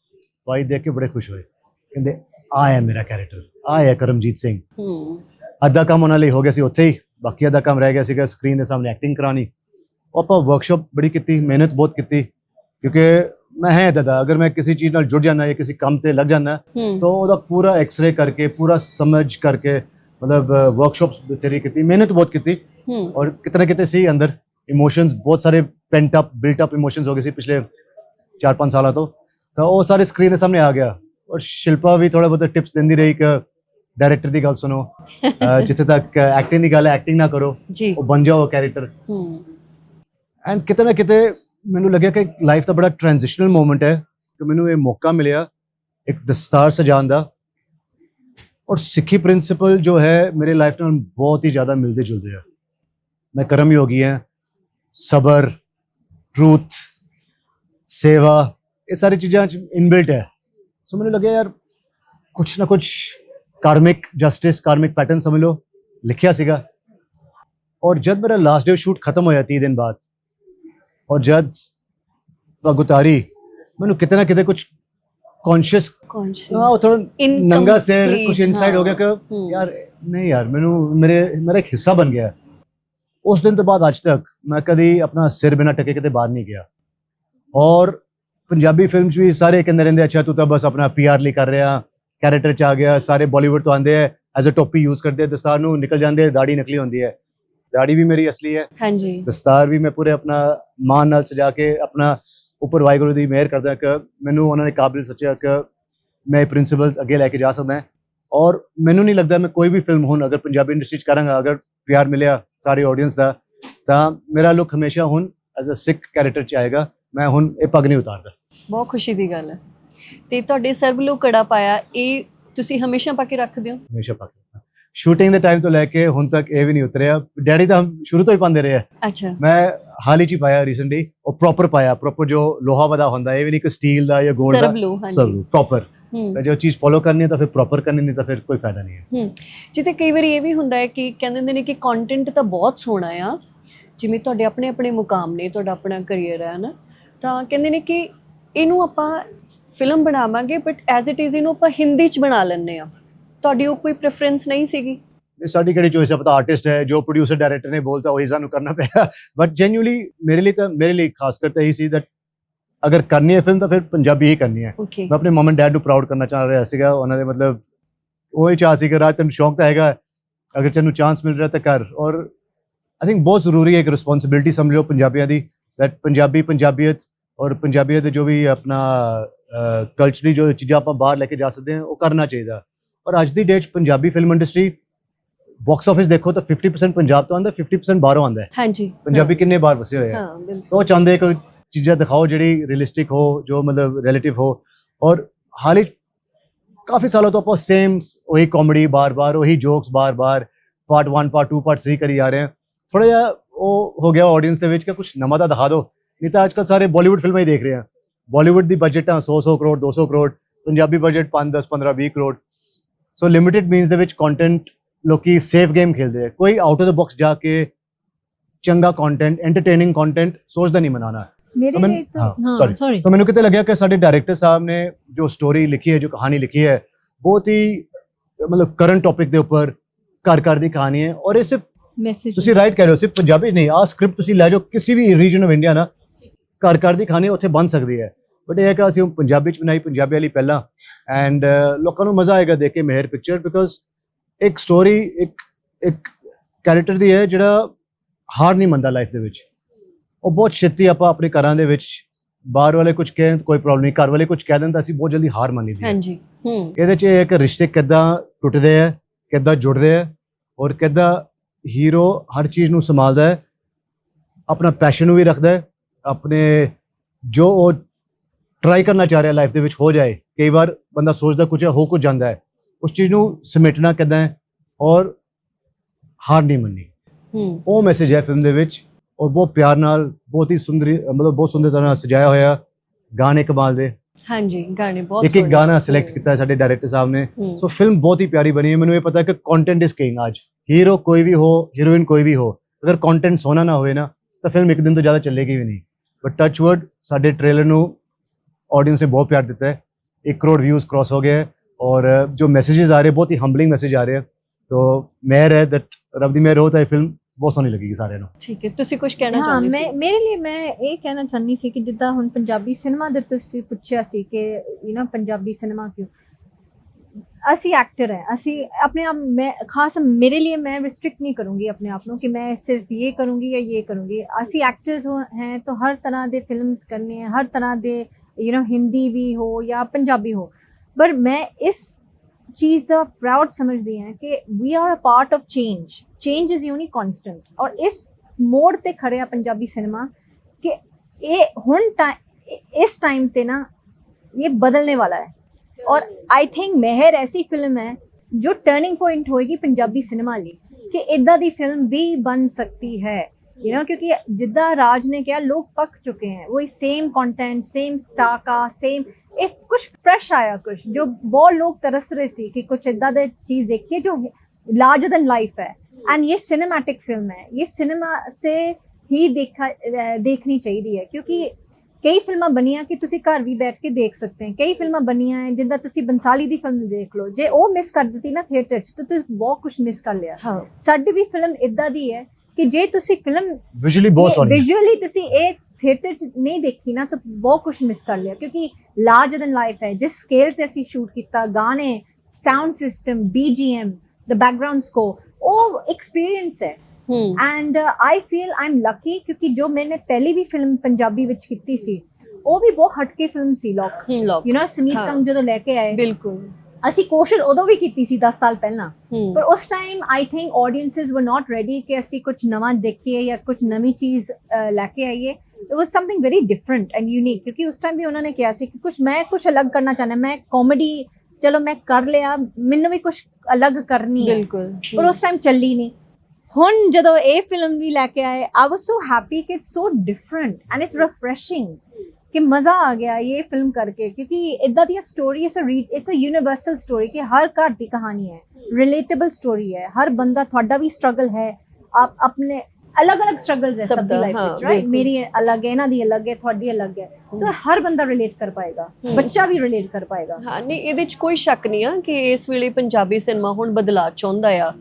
ਭਾਈ ਦੇਖ ਕੇ ਬੜੇ ਖੁਸ਼ ਹੋਏ। ਕਹਿੰਦੇ ਆ ਹੈ ਮੇਰਾ ਕੈਰੈਕਟਰ ਆ ਹੈ ਕਰਮਜੀਤ ਸਿੰਘ। ਹੂੰ। ਅੱਧਾ ਕੰਮ ਉਹਨਾਂ ਲਈ ਹੋ ਗਿਆ ਸੀ ਉੱਥੇ ਹੀ ਬਾਕੀ ਅੱਧਾ ਕੰਮ ਰਹਿ ਗਿਆ ਸੀਗਾ ਸਕਰੀਨ ਦੇ ਸਾਹਮਣੇ ਐਕਟਿੰਗ ਕਰਾਣੀ ਆਪਾਂ ਵਰਕਸ਼ਾਪ ਬੜੀ ਕੀਤੀ ਮਿਹਨਤ ਬਹੁਤ ਕੀਤੀ ਕਿਉਂਕਿ ਮੈਂ ਹੈ ਦਾਦਾ ਅਗਰ ਮੈਂ ਕਿਸੇ ਚੀਜ਼ ਨਾਲ ਜੁੜ ਜਾਣਾ ਜਾਂ ਕਿਸੇ ਕੰਮ ਤੇ ਲੱਗ ਜਾਣਾ ਤਾਂ ਉਹਦਾ ਪੂਰਾ ਐਕਸ-ਰੇ ਕਰਕੇ ਪੂਰਾ ਸਮਝ ਕਰਕੇ ਮਤਲਬ ਵਰਕਸ਼ਾਪਸ ਤੇਰੀ ਕੀਤੀ ਮਿਹਨਤ ਬਹੁਤ ਕੀਤੀ। ਔਰ ਕਿਤਨਾ ਕਿਤੇ ਸੀ ਅੰਦਰ ਇਮੋਸ਼ਨਸ ਬਹੁਤ ਸਾਰੇ pent up built up emotions ਹੋ ਗਏ ਸੀ ਪਿਛਲੇ 4-5 ਸਾਲਾਂ ਤੋਂ। ਤਾਂ ਉਹ ਸਾਰੇ ਸਕਰੀਨ ਦੇ ਸਾਹਮਣੇ ਆ ਗਿਆ। ਔਰ ਸ਼ਿਲਪਾ ਵੀ ਥੋੜਾ ਬਹੁਤ ਟਿਪਸ ਦਿੰਦੀ ਰਹੀ ਕਿ ਡਾਇਰੈਕਟਰ ਦੀ ਗੱਲ ਸੁਣੋ। [laughs] ਜਿੱਥੇ ਤੱਕ ਐਕਟਿੰਗ ਦੀ ਗੱਲ ਹੈ ਐਕਟਿੰਗ ਨਾ ਕਰੋ ਉਹ ਬਣ ਜਾਓ ਕੈਰੈਕਟਰ ਹੂੰ। ਐਂਡ ਕਿਤੇ ਨਾ ਕਿਤੇ ਮੈਨੂੰ ਲੱਗਿਆ ਕਿ ਲਾਈਫ ਦਾ ਬੜਾ ਟ੍ਰਾਂਜੀਸ਼ਨਲ ਮੂਮੈਂਟ ਹੈ ਕਿ ਮੈਨੂੰ ਇਹ ਮੌਕਾ ਮਿਲਿਆ ਇੱਕ ਦਸਤਾਰ ਸਜਾਉਣ ਦਾ। ਔਰ ਸਿੱਖੀ ਪ੍ਰਿੰਸੀਪਲ ਜੋ ਹੈ ਮੇਰੇ ਲਾਈਫ ਨਾਲ ਬਹੁਤ ਹੀ ਜ਼ਿਆਦਾ ਮਿਲਦੇ ਜੁਲਦੇ ਆ। ਮੈਂ ਕਰਮ ਯੋਗੀ ਹਾਂ ਸਬਰ ਟਰੂਥ ਸੇਵਾ ਇਹ ਸਾਰੀ ਚੀਜ਼ਾਂ ਚ ਇਨਬਿਲਟ ਹੈ। ਸੋ ਮੈਨੂੰ ਲੱਗਿਆ ਯਾਰ ਕੁਛ ਨਾ ਕੁਛ ਕਾਰਮਿਕ ਜਸਟਿਸ ਕਾਰਮਿਕ ਪੈਟਰਨ ਸਮਝ ਲਓ ਲਿਖਿਆ ਸੀਗਾ। ਔਰ ਜਦ ਮੇਰਾ ਲਾਸਟ ਡੇ ਸ਼ੂਟ ਖਤਮ ਹੋਇਆ 30 ਦਿਨ ਬਾਅਦ ਔਰ ਜਦ ਪੱਗ ਉਤਾਰੀ ਮੈਨੂੰ ਕਿਤੇ ਨਾ ਕਿਤੇ ਕੁਝ ਕੌਨਸ਼ੀਅਸ ਹਾਂ ਉਹ ਥੋੜਾ ਨੰਗਾ ਸਿਰ ਕੁਝ ਇਨਸਾਈਡ ਹੋ ਗਿਆ ਕਿ। ਯਾਰ ਨਹੀਂ ਯਾਰ ਮੈਨੂੰ ਮੇਰੇ ਮੇਰਾ ਇੱਕ ਹਿੱਸਾ ਬਣ ਗਿਆ। ਉਸ ਦਿਨ ਤੋਂ ਬਾਅਦ ਅੱਜ ਤੱਕ ਮੈਂ ਕਦੀ ਆਪਣਾ ਸਿਰ ਬਿਨਾ ਟਕੇ ਕਿਤੇ ਬਾਹਰ ਨਹੀਂ ਗਿਆ। ਔਰ ਪੰਜਾਬੀ ਫਿਲਮ 'ਚ ਵੀ ਸਾਰੇ ਕਹਿੰਦੇ ਰਹਿੰਦੇ ਅੱਛਾ ਤੂੰ ਤਾਂ ਬਸ ਆਪਣਾ ਪੀਆਰ ਲਈ ਕਰ ਰਿਹਾ। ਕੈਰੈਕਟਰ 'ਚ ਆ ਗਿਆ ਸਾਰੇ ਬਾਲੀਵੁੱਡ ਤੋਂ ਆਉਂਦੇ ਆ ਐਜ਼ ਅ ਟੋਪੀ ਯੂਜ਼ ਕਰਦੇ ਆ ਦਸਤਾਰ ਨੂੰ ਨਿਕਲ ਜਾਂਦੇ ਆ ਦਾੜੀ ਨਕਲੀ ਹੁੰਦੀ ਹੈ। ਦਾੜੀ ਵੀ ਮੇਰੀ ਅਸਲੀ ਹੈ। ਹਾਂਜੀ। ਦਸਤਾਰ ਵੀ ਮੈਂ ਪੂਰੇ ਆਪਣਾ ਮਾਨ ਨਾਲ ਸਜਾ ਕੇ ਆਪਣਾ ਉੱਪਰ ਵਾਹਿਗੁਰੂ ਦੀ ਮਿਹਰ ਕਰਦਾ ਕਿ ਮੈਨੂੰ ਉਹਨਾਂ ਨੇ ਕਾਬਿਲ ਸੋਚਿਆ ਕਿ ਮੈਂ ਪ੍ਰਿੰਸੀਪਲਸ ਅੱਗੇ ਲੈ ਕੇ ਜਾ ਸਕਦਾ ਔਰ ਮੈਨੂੰ ਨਹੀਂ ਲੱਗਦਾ ਮੈਂ ਕੋਈ ਵੀ ਫਿਲਮ ਹੁਣ ਅਗਰ ਪੰਜਾਬੀ ਇੰਡਸਟਰੀ 'ਚ ਕਰਾਂਗਾ ਅਗਰ ਪਿਆਰ ਮਿਲਿਆ ਸਾਰੀ ਆਡੀਅנס ਦਾ ਤਾਂ ਮੇਰਾ ਲੁੱਕ ਹਮੇਸ਼ਾ ਹੁਣ ਐਜ਼ ਅ ਸਿੱਖ ਕੈਰੈਕਟਰ 'ਚ ਆਏਗਾ। ਮੈਂ ਹੁਣ ਇਹ ਪੱਗ ਨਹੀਂ ਉਤਾਰਦਾ। ਬਹੁਤ ਖੁਸ਼ੀ ਦੀ ਗੱਲ ਹੈ। ਤੇ ਤੁਹਾਡੇ ਸਰਬ ਲੋ ਕੜਾ ਪਾਇਆ ਇਹ ਤੁਸੀਂ ਹਮੇਸ਼ਾ ਪਾ ਕੇ ਰੱਖਦੇ ਹੋ? ਹਮੇਸ਼ਾ ਪੱਗ ਸ਼ੂਟਿੰਗ ਦੇ ਟਾਈਮ ਤੋਂ ਲੈ ਕੇ ਹੁਣ ਤੱਕ ਇਹ ਵੀ ਨਹੀਂ ਉਤਰਿਆ। ਡੈਡੀ ਤਾਂ ਸ਼ੁਰੂ ਤੋਂ ਹੀ ਪਾਉਂਦੇ ਰਹੇ ਆ। ਅੱਛਾ। ਮੈਂ ਹਾਲ ਹੀ ਚ ਪਾਇਆ ਰੀਸੈਂਟਲੀ ਉਹ ਪ੍ਰੋਪਰ ਪਾਇਆ। ਪ੍ਰੋਪਰ ਜੋ ਲੋਹਾ ਵਦਾ ਹੁੰਦਾ ਇਹ ਵੀ ਨਹੀਂ ਕਿ ਸਟੀਲ ਦਾ ਜਾਂ 골ਡ ਸਰਬ ਦਾ ਲੋ ਸਭ ਹਾਂਜੀ ਪ੍ਰੋਪਰ ਹੂੰ। ਜੋ ਚੀਜ਼ ਫੋਲੋ ਕਰਨੀ ਹੈ ਤਾਂ ਫਿਰ ਪ੍ਰੋਪਰ ਕਰਨੀ ਨਹੀਂ ਤਾਂ ਫਿਰ ਕੋਈ ਫਾਇਦਾ ਨਹੀਂ ਹੈ। ਜਿੱਥੇ ਕਈ ਵਾਰੀ ਇਹ ਵੀ ਹੁੰਦਾ ਹੈ ਕਿ ਕਹਿੰਦੇ ਹੁੰਦੇ ਨੇ ਕਿ ਕੰਟੈਂਟ ਤਾਂ ਬਹੁਤ ਸੋਹਣਾ ਆ। ਜਿਵੇਂ ਤੁਹਾਡੇ ਆਪਣੇ ਆਪਣੇ ਮੁਕਾਮ ਨੇ ਤੁਹਾਡਾ ਆਪਣਾ ਕੈਰੀਅਰ ਹੈ ਨਾ ਤਾਂ ਕਹਿੰਦੇ ਨੇ ਕਿ ਇਹਨੂੰ ਆਪਾਂ ਫਿਲਮ ਬਣਾਵਾਂਗੇ ਬਟ ਐਜ਼ ਇਟ ਇਜ਼ ਇਹਨੂੰ ਆਪਾਂ ਹਿੰਦੀ ਚ ਬਣਾ ਲੈਂਦੇ ਆ ਤੁਹਾਡੀ ਉਹ ਕੋਈ ਪ੍ਰੈਫਰੈਂਸ ਨਹੀਂ ਸੀਗੀ? ਇਹ ਸਾਡੀ ਕਿਹੜੀ ਚੋਇਸ ਹੈ? ਪਤਾ ਆਰਟਿਸਟ ਹੈ ਜੋ ਪ੍ਰੋਡਿਊਸਰ ਡਾਇਰੈਕਟਰ ਨੇ ਬੋਲਤਾ ਉਹੀ ਸਾਨੂੰ ਕਰਨਾ ਪਿਆ। ਬਟ ਜੈਨੂਅਲੀ ਮੇਰੇ ਲਈ ਤਾਂ ਮੇਰੇ ਲਈ ਖਾਸ ਕਰ ਤਾਂ ਇਹੀ ਸੀ ਦੈਟ ਅਗਰ ਕਰਨੀ ਹੈ ਫਿਲਮ ਤਾਂ ਫਿਰ ਪੰਜਾਬੀ ਹੀ ਕਰਨੀ ਹੈ। ਮੈਂ ਆਪਣੇ ਮਮ ਐਂਡ ਡੈਡ ਨੂੰ ਪ੍ਰਾਊਡ ਕਰਨਾ ਚਾਹ ਰਿਹਾ ਸੀਗਾ ਉਹਨਾਂ ਦੇ ਮਤਲਬ ਉਹ ਹੀ ਚਾਹ ਸੀ ਕਿ ਰਾਜ ਤੈਨੂੰ ਸ਼ੌਂਕ ਤਾਂ ਹੈਗਾ ਅਗਰ ਤੈਨੂੰ ਚਾਂਸ ਮਿਲ ਰਿਹਾ ਤਾਂ ਕਰ। ਔਰ ਆਈ ਥਿੰਕ ਬਹੁਤ ਜ਼ਰੂਰੀ ਹੈ ਇੱਕ ਰਿਸਪੌਂਸਿਬਿਲਟੀ ਸਮਝੋ ਪੰਜਾਬੀਆਂ ਦੀ ਦੈਟ ਪੰਜਾਬੀ ਪੰਜਾਬੀਅਤ ਔਰ ਪੰਜਾਬੀਅਤ ਦੇ ਜੋ ਵੀ ਆਪਣਾ ਕਲਚਰਲੀ ਜੋ ਚੀਜ਼ਾਂ ਆਪਾਂ ਬਾਹਰ ਲੈ ਕੇ ਜਾ ਸਕਦੇ ਹਾਂ ਉਹ ਕਰਨਾ ਚਾਹੀਦਾ। ਔਰ ਅੱਜ ਦੀ date Punjabi film industry box office ਦੇਖੋ ਤਾਂ 50% ਪੰਜਾਬ ਤੋਂ ਆਉਂਦਾ 50% ਬਾਹਰੋਂ ਆਉਂਦਾ ਹਾਂਜੀ। ਪੰਜਾਬੀ ਕਿੰਨੇ ਬਾਹਰ ਵਸੇ ਹੋਏ ਆ। ਹਾਂ ਬਿਲਕੁਲ। ਉਹ ਚਾਹੁੰਦੇ ਕੋਈ ਚੀਜ਼ਾਂ ਦਿਖਾਓ ਜਿਹੜੀ ਰੀਅਲਿਸਟਿਕ ਹੋ ਜੋ ਮਤਲਬ ਰਿਲੇਟਿਵ ਹੋ। ਔਰ ਹਾਲ ਕਾਫੀ ਸਾਲਾਂ ਤੋਂ ਆਪਾਂ ਸੇਮ ਉਹੀ ਕਾਮੇਡੀ ਬਾਰ-ਬਾਰ ਉਹੀ ਜੋਕਸ ਬਾਰ-ਬਾਰ ਪਾਰਟ 1 ਪਾਰਟ 2 ਪਾਰਟ 3 ਕਰੀ ਜਾ ਰਹੇ ਹਾਂ। ਥੋੜਾ ਜਿਹਾ ਉਹ ਹੋ ਗਿਆ ਆਡੀਅנס ਦੇ ਵਿੱਚ ਕਿ ਕੁਝ ਨਵਾਂ ਤਾਂ ਦਿਖਾ ਦਿਓ। ਨਹੀਂ ਤਾਂ ਅੱਜਕੱਲ ਸਾਰੇ ਬਾਲੀਵੁੱਡ ਫਿਲਮਾਂ ਹੀ ਦੇਖ ਰਹੇ ਆ। ਬਾਲੀਵੁੱਡ ਦੀ ਬਜਟਾਂ 100-100 crore 200 crore Punjabi budget 5-10 15-20 crore. So limited means ਦੇ ਵਿੱਚ ਕੰਟੈਂਟ ਲੋਕੀ ਸੇਫ ਗੇਮ ਖੇਡਦੇ ਆ। ਕੋਈ ਆਊਟ ਆਫ ਦਾ ਬਾਕਸ ਜਾ ਕੇ ਚੰਗਾ ਕੰਟੈਂਟ ਐਂਟਰਟੇਨਿੰਗ ਕੰਟੈਂਟ ਸੋਚਦਾ ਨਹੀਂ ਬਣਾਉਣਾ ਮੇਰੇ ਲਈ ਤਾਂ ਸੌਰੀ ਸੋ ਮੈਨੂੰ ਕਿਤੇ ਲੱਗਿਆ ਕਿ ਸਾਡੇ ਡਾਇਰੈਕਟਰ ਸਾਹਿਬ ਨੇ ਜੋ ਸਟੋਰੀ ਲਿਖੀ ਹੈ ਜੋ ਕਹਾਣੀ ਲਿਖੀ ਹੈ ਬਹੁਤ ਹੀ ਮਤਲਬ ਕਰੰਟ ਟੌਪਿਕ ਦੇ ਉੱਪਰ ਘਰ ਘਰ ਦੀ ਕਹਾਣੀ ਹੈ। ਔਰ ਇਹ ਸਿਰਫ ਤੁਸੀਂ ਰਾਈਟ ਕਹਿ ਰਹੇ ਹੋ ਸਿਰਫ ਪੰਜਾਬੀ ਨਹੀਂ ਆ ਸਕ੍ਰਿਪਟ ਤੁਸੀਂ ਲੈ ਜਾਓ ਕਿਸੇ ਵੀ ਰੀਜਨ ਆਫ ਇੰਡੀਆ ਨਾ ਘਰ ਘਰ ਦੀ ਕਹਾਣੀ ਉੱਥੇ ਬਣ ਸਕਦੀ ਹੈ। ਬਟ ਇਹ ਹੈ ਕਿ ਅਸੀਂ ਪੰਜਾਬੀ ਚ ਬਣਾਈ ਪੰਜਾਬੀ ਵਾਲੀ ਪਹਿਲਾਂ। ਐਂਡ ਲੋਕਾਂ ਨੂੰ ਮਜ਼ਾ ਆਏਗਾ ਦੇਖ ਕੇ ਮਹਿਰ ਪਿਕਚਰ ਬਿਕੋਜ਼ ਇੱਕ ਸਟੋਰੀ ਇੱਕ ਇੱਕ ਕੈਰੈਕਟਰ ਦੀ ਹੈ ਜਿਹੜਾ ਹਾਰ ਨਹੀਂ ਮੰਨਦਾ ਲਾਈਫ ਦੇ ਵਿੱਚ। ਉਹ ਬਹੁਤ ਛੇਤੀ ਆਪਾਂ ਆਪਣੇ ਘਰਾਂ ਦੇ ਵਿੱਚ ਬਾਹਰ ਵਾਲੇ ਕੁਝ ਕਹਿਣ ਕੋਈ ਪ੍ਰੋਬਲਮ ਨਹੀਂ। ਘਰ ਵਾਲੇ ਕੁਝ ਕਹਿ ਦਿੰਦਾ ਅਸੀਂ ਬਹੁਤ ਜਲਦੀ ਹਾਰ ਮੰਨ ਲਈਦੀ ਹਾਂਜੀ ਹੂੰ। ਇਹਦੇ 'ਚ ਇਹ ਹੈ ਕਿ ਰਿਸ਼ਤੇ ਕਿੱਦਾਂ ਟੁੱਟਦੇ ਆ ਕਿੱਦਾਂ ਜੁੜਦੇ ਆ ਔਰ ਕਿੱਦਾਂ ਹੀਰੋ ਹਰ ਚੀਜ਼ ਨੂੰ ਸੰਭਾਲਦਾ ਹੈ ਆਪਣਾ ਪੈਸ਼ਨ ਨੂੰ ਵੀ ਰੱਖਦਾ ਹੈ। ਆਪਣੇ ਜੋ ਉਹ ਟਰਾਈ ਕਰਨਾ ਚਾਹ ਰਿਹਾ ਲਾਈਫ ਦੇ ਵਿੱਚ ਹੋ ਜਾਏ ਕਈ ਵਾਰ ਬੰਦਾ ਸੋਚਦਾ ਕੁਝ ਹੈ ਕੁਝ ਜਾਂਦਾ ਹੈ ਉਸ ਚੀਜ਼ ਨੂੰ ਸਮੇਟਣਾ ਕਿੱਦਾਂ ਹੈ ਔਰ ਹਾਰ ਨਹੀਂ ਮੰਨਣੀ। ਹੂੰ। ਉਹ ਮੈਸੇਜ ਹੈ ਫਿਲਮ ਦੇ ਵਿੱਚ ਔਰ ਬਹੁਤ ਪਿਆਰ ਨਾਲ ਬਹੁਤ ਹੀ ਸੁੰਦਰੀ ਮਤਲਬ ਬਹੁਤ ਸੁੰਦਰ ਤਰ੍ਹਾਂ ਸਜਾਇਆ ਹੋਇਆ ਗਾਣੇ ਕਮਾਲ ਦੇ। ਹਾਂਜੀ ਗਾਣੇ ਬਹੁਤ ਇੱਕ ਇੱਕ। ਗਾਣਾ ਸਿਲੈਕਟ ਕੀਤਾ ਸਾਡੇ ਡਾਇਰੈਕਟਰ ਸਾਹਿਬ ਨੇ। ਸੋ ਫਿਲਮ ਬਹੁਤ ਹੀ ਪਿਆਰੀ ਬਣੀ ਹੈ। ਮੈਨੂੰ ਇਹ ਪਤਾ ਹੈ ਕਿ ਕੰਟੈਂਟ ਇਜ਼ ਕਿੰਗ ਅੱਜ। ਹੀਰੋ ਕੋਈ ਵੀ ਹੋ ਹੀਰੋਇਨ ਕੋਈ ਵੀ ਹੋ ਅਗਰ ਕੰਟੈਂਟ ਸੋਹਣਾ ਨਾ ਹੋਵੇ ਨਾ ਤਾਂ ਫਿਲਮ ਇੱਕ ਦਿਨ ਤੋਂ ਜ਼ਿਆਦਾ ਚੱਲੇਗੀ ਵੀ ਨਹੀਂ। ਬਟ ਟੱਚਵਰਡ ਸਾਡੇ ਟ੍ਰੇਲਰ ਨੂੰ ਆਡੀਅנס ਨੇ ਬਹੁਤ ਪਿਆਰ ਦਿੱਤਾ ਹੈ। 1 ਕਰੋੜ ਵਿਊਜ਼ ਕ੍ਰਾਸ ਹੋ ਗਏ और जो मैसेजेस आ रहे हैं बहुत ही हम्बलिंग मैसेज आ रहे हैं तो मेहर है दैट रब दी मेहर हो ਬਹੁਤ ਸੋਹਣੀ ਲੱਗੇਗੀ ਸਾਰਿਆਂ ਨੂੰ। ਠੀਕ ਹੈ ਤੁਸੀਂ ਕੁਝ ਕਹਿਣਾ ਚਾਹੁੰਦੇ ਸੀ? ਮੈਂ ਮੇਰੇ ਲਈ ਮੈਂ ਇਹ ਕਹਿਣਾ ਚਾਹੁੰਦੀ ਸੀ ਕਿ ਜਿੱਦਾਂ ਹੁਣ ਪੰਜਾਬੀ ਸਿਨੇਮਾ ਦੇ ਤੁਸੀਂ ਪੁੱਛਿਆ ਸੀ ਕਿ ਯੂ نو ਪੰਜਾਬੀ ਸਿਨੇਮਾ ਕਿਉਂ? ਅਸੀਂ ਐਕਟਰ ਹੈ। ਅਸੀਂ ਆਪਣੇ ਆਪ ਮੈਂ, ਖਾਸ ਮੇਰੇ ਲਈ ਮੈਂ ਰਿਸਟ੍ਰਿਕਟ ਨਹੀਂ ਕਰੂੰਗੀ ਆਪਣੇ ਆਪ ਨੂੰ ਕਿ ਮੈਂ ਸਿਰਫ ਇਹ ਕਰੂੰਗੀ ਜਾਂ ਇਹ ਕਰੂੰਗੀ। ਅਸੀਂ ਐਕਟਰਸ ਹੈ ਤਾਂ ਹਰ ਤਰ੍ਹਾਂ ਦੇ ਫਿਲਮਸ ਕਰਨੇ ਹੈ ਹਰ ਤਰ੍ਹਾਂ ਦੇ ਯੂ نو ਹਿੰਦੀ ਵੀ ਹੋ ਜਾਂ ਪੰਜਾਬੀ ਹੋ। ਪਰ ਮੈਂ ਇਸ ਚੀਜ਼ ਦਾ ਪ੍ਰਾਊਡ ਸਮਝਦੀ ਹਾਂ ਕਿ we are a part of change change is uni constant ਔਰ ਇਸ ਮੋੜ ਤੇ ਖੜੇ ਆ ਪੰਜਾਬੀ ਸਿਨੇਮਾ ਕਿ ਇਹ ਹੁਣ ਇਸ ਟਾਈਮ ਤੇ ਨਾ ਇਹ ਬਦਲਨੇ ਵਾਲਾ ਹੈ। और आई थिंक मेहर ऐसी फिल्म है जो टर्निंग पॉइंट होएगी पंजाबी सिनेमा ਲਈ ਕਿ ਇਦਾਂ ਦੀ ਫਿਲਮ ਵੀ ਬਣ ਸਕਦੀ ਹੈ ਯੂ نو ਕਿਉਂਕਿ ਜਿੱਦਾਂ ਰਾਜ ਨੇ ਕਿਹਾ ਲੋਕ ਪੱਕ ਚੁੱਕੇ हैं वही सेम कंटेंट सेम स्टाका सेम ਇਹ ਕੁਝ ਫਰੈਸ਼ ਆਇਆ ਕੁਝ ਜੋ ਬਹੁਤ ਲੋਕ ਤਰਸ ਰਹੇ ਸੀ ਕਿ ਕੁਝ ਇਦਾਂ ਦੇ ਚੀਜ਼ ਦੇਖੀਏ ਜੋ लार्जर देन लाइफ है एंड ये सिनेमैटिक फिल्म है ये सिनेमा से ही देखा अ, देखनी चाहिए है क्योंकि ਕਈ ਫਿਲਮਾਂ ਬਣੀਆਂ ਕਿ ਤੁਸੀਂ ਘਰ ਵੀ ਬੈਠ ਕੇ ਦੇਖ ਸਕਦੇ ਹੋ। ਕਈ ਫਿਲਮਾਂ ਬਣੀਆਂ ਹੈ ਜਿੱਦਾਂ ਤੁਸੀਂ ਬੰਸਾਲੀ ਦੀ ਫਿਲਮ ਦੇਖ ਲਓ। ਜੇ ਉਹ ਮਿਸ ਕਰ ਦਿੱਤੀ ਨਾ ਥੀਏਟਰ 'ਚ ਤਾਂ ਤੁਸੀਂ ਬਹੁਤ ਕੁਝ ਮਿਸ ਕਰ ਲਿਆ। ਸਾਡੀ ਵੀ ਫਿਲਮ ਇਦਾਂ ਦੀ ਹੈ ਕਿ ਜੇ ਤੁਸੀਂ ਫਿਲਮ ਵਿਜ਼ੂਅਲੀ ਬਹੁਤ ਸੋਹਣੀ ਵਿਜ਼ੂਅਲੀ ਤੁਸੀਂ ਇਹ ਥੀਏਟਰ 'ਚ ਨਹੀਂ ਦੇਖੀ ਨਾ ਤਾਂ ਬਹੁਤ ਕੁਝ ਮਿਸ ਕਰ ਲਿਆ। ਕਿਉਂਕਿ ਲਾਰਜਰ ਦੈਨ ਲਾਈਫ ਹੈ। ਜਿਸ ਸਕੇਲ ਤੇ ਅਸੀਂ ਸ਼ੂਟ ਕੀਤਾ ਗਾਣੇ sound system BGM the background score ਉਹ ਐਕਸਪੀਰੀਅੰਸ ਹੂੰ। And I feel I'm lucky ਕਿਉਂਕਿ ਜੋ ਮੈਨੇ ਪਹਿਲੀ ਵੀ ਫਿਲਮ ਪੰਜਾਬੀ ਵਿੱਚ ਕੀਤੀ ਸੀ ਉਹ ਵੀ ਬਹੁਤ ਹਟਕੇ ਫਿਲਮ ਸੀ ਲੋਕ। ਯੂ نو ਸਮੀਰ ਕੰਗ ਜਦੋਂ ਲੈ ਕੇ ਆਏ ਬਿਲਕੁਲ। ਅਸੀਂ ਕੋਸ਼ਿਸ਼ ਉਦੋਂ ਵੀ ਕੀਤੀ ਸੀ 10 ਸਾਲ ਪਹਿਲਾਂ। ਪਰ ਉਸ ਟਾਈਮ ਆਈ ਥਿੰਕ ਆਡੀਅנס ਵਰ ਨਾਟ ਰੈਡੀ ਕਿ ਅਸੀਂ ਕੁਝ ਨਵਾਂ ਦੇਖੀਏ ਜਾਂ ਕੁਝ ਨਵੀਂ ਚੀਜ਼ ਲੈ ਕੇ ਆਈਏ। It was something very different and unique ਕਿਉਂਕਿ ਉਸ ਟਾਈਮ ਵੀ ਉਹਨਾਂ ਨੇ ਕਿਹਾ ਸੀ ਕਿ ਕੁਝ ਮੈਂ ਕੁਝ ਅਲੱਗ ਕਰਨਾ ਚਾਹੁੰਦਾ ਮੈਂ ਕਾਮੇਡੀ ਚਲੋ ਮੈਂ ਕਰ ਲਿਆ ਮੈਨੂੰ ਵੀ ਕੁਝ ਅਲੱਗ ਕਰਨੀ ਹੈ। ਬਿਲਕੁਲ। ਪਰ ਉਸ ਟਾਈਮ ਚੱਲੀ ਨਹੀਂ। ਹੁਣ ਜਦੋਂ ਇਹ ਫਿਲਮ ਵੀ ਲੈ ਕੇ ਆਏ ਆਈ ਵਾਸ ਸੋ ਹੈਪੀ ਕਿ it's so different and it's refreshing ਕਿ ਮਜ਼ਾ ਆ ਗਿਆ ਇਹ ਫਿਲਮ ਕਰਕੇ, ਕਿਉਂਕਿ ਇਦਾਂ ਦੀਆਂ ਸਟੋਰੀ ਇਸ ਇਟਸ ਅ ਯੂਨੀਵਰਸਲ ਸਟੋਰੀ ਕਿ ਹਰ ਘਰ ਦੀ ਕਹਾਣੀ ਹੈ ਰਿਲੇਟੇਬਲ ਸਟੋਰੀ ਹੈ, ਹਰ ਬੰਦਾ ਤੁਹਾਡਾ ਵੀ ਸਟਰਗਲ ਹੈ, ਆਪ ਆਪਣੇ ਅਲੱਗ-ਅਲੱਗ ਸਟਰਗਲਸ ਹੈ ਸਭ ਦੀ ਲਾਈਫ ਵਿੱਚ ਰਾਈਟ। ਮੇਰੀ ਅਲੱਗ ਹੈ ਇਹਨਾਂ ਦੀ ਅਲੱਗ ਹੈ ਤੁਹਾਡੀ ਅਲੱਗ ਹੈ ਸੋ ਹਰ ਬੰਦਾ ਰਿਲੇਟ ਕਰ ਪਾਏਗਾ। ਬੱਚਾ ਵੀ ਰਿਲੇਟ ਕਰ ਪਾਏਗਾ ਹਾਂ ਨਹੀਂ ਇਹਦੇ ਚ ਕੋਈ ਸ਼ੱਕ ਨਹੀਂ ਆ ਕਿ ਇਸ ਵੇਲੇ ਪੰਜਾਬੀ ਸਿਨੇਮਾ ਹੁਣ ਬਦਲਾਅ ਚਾਹੁੰਦਾ ਆ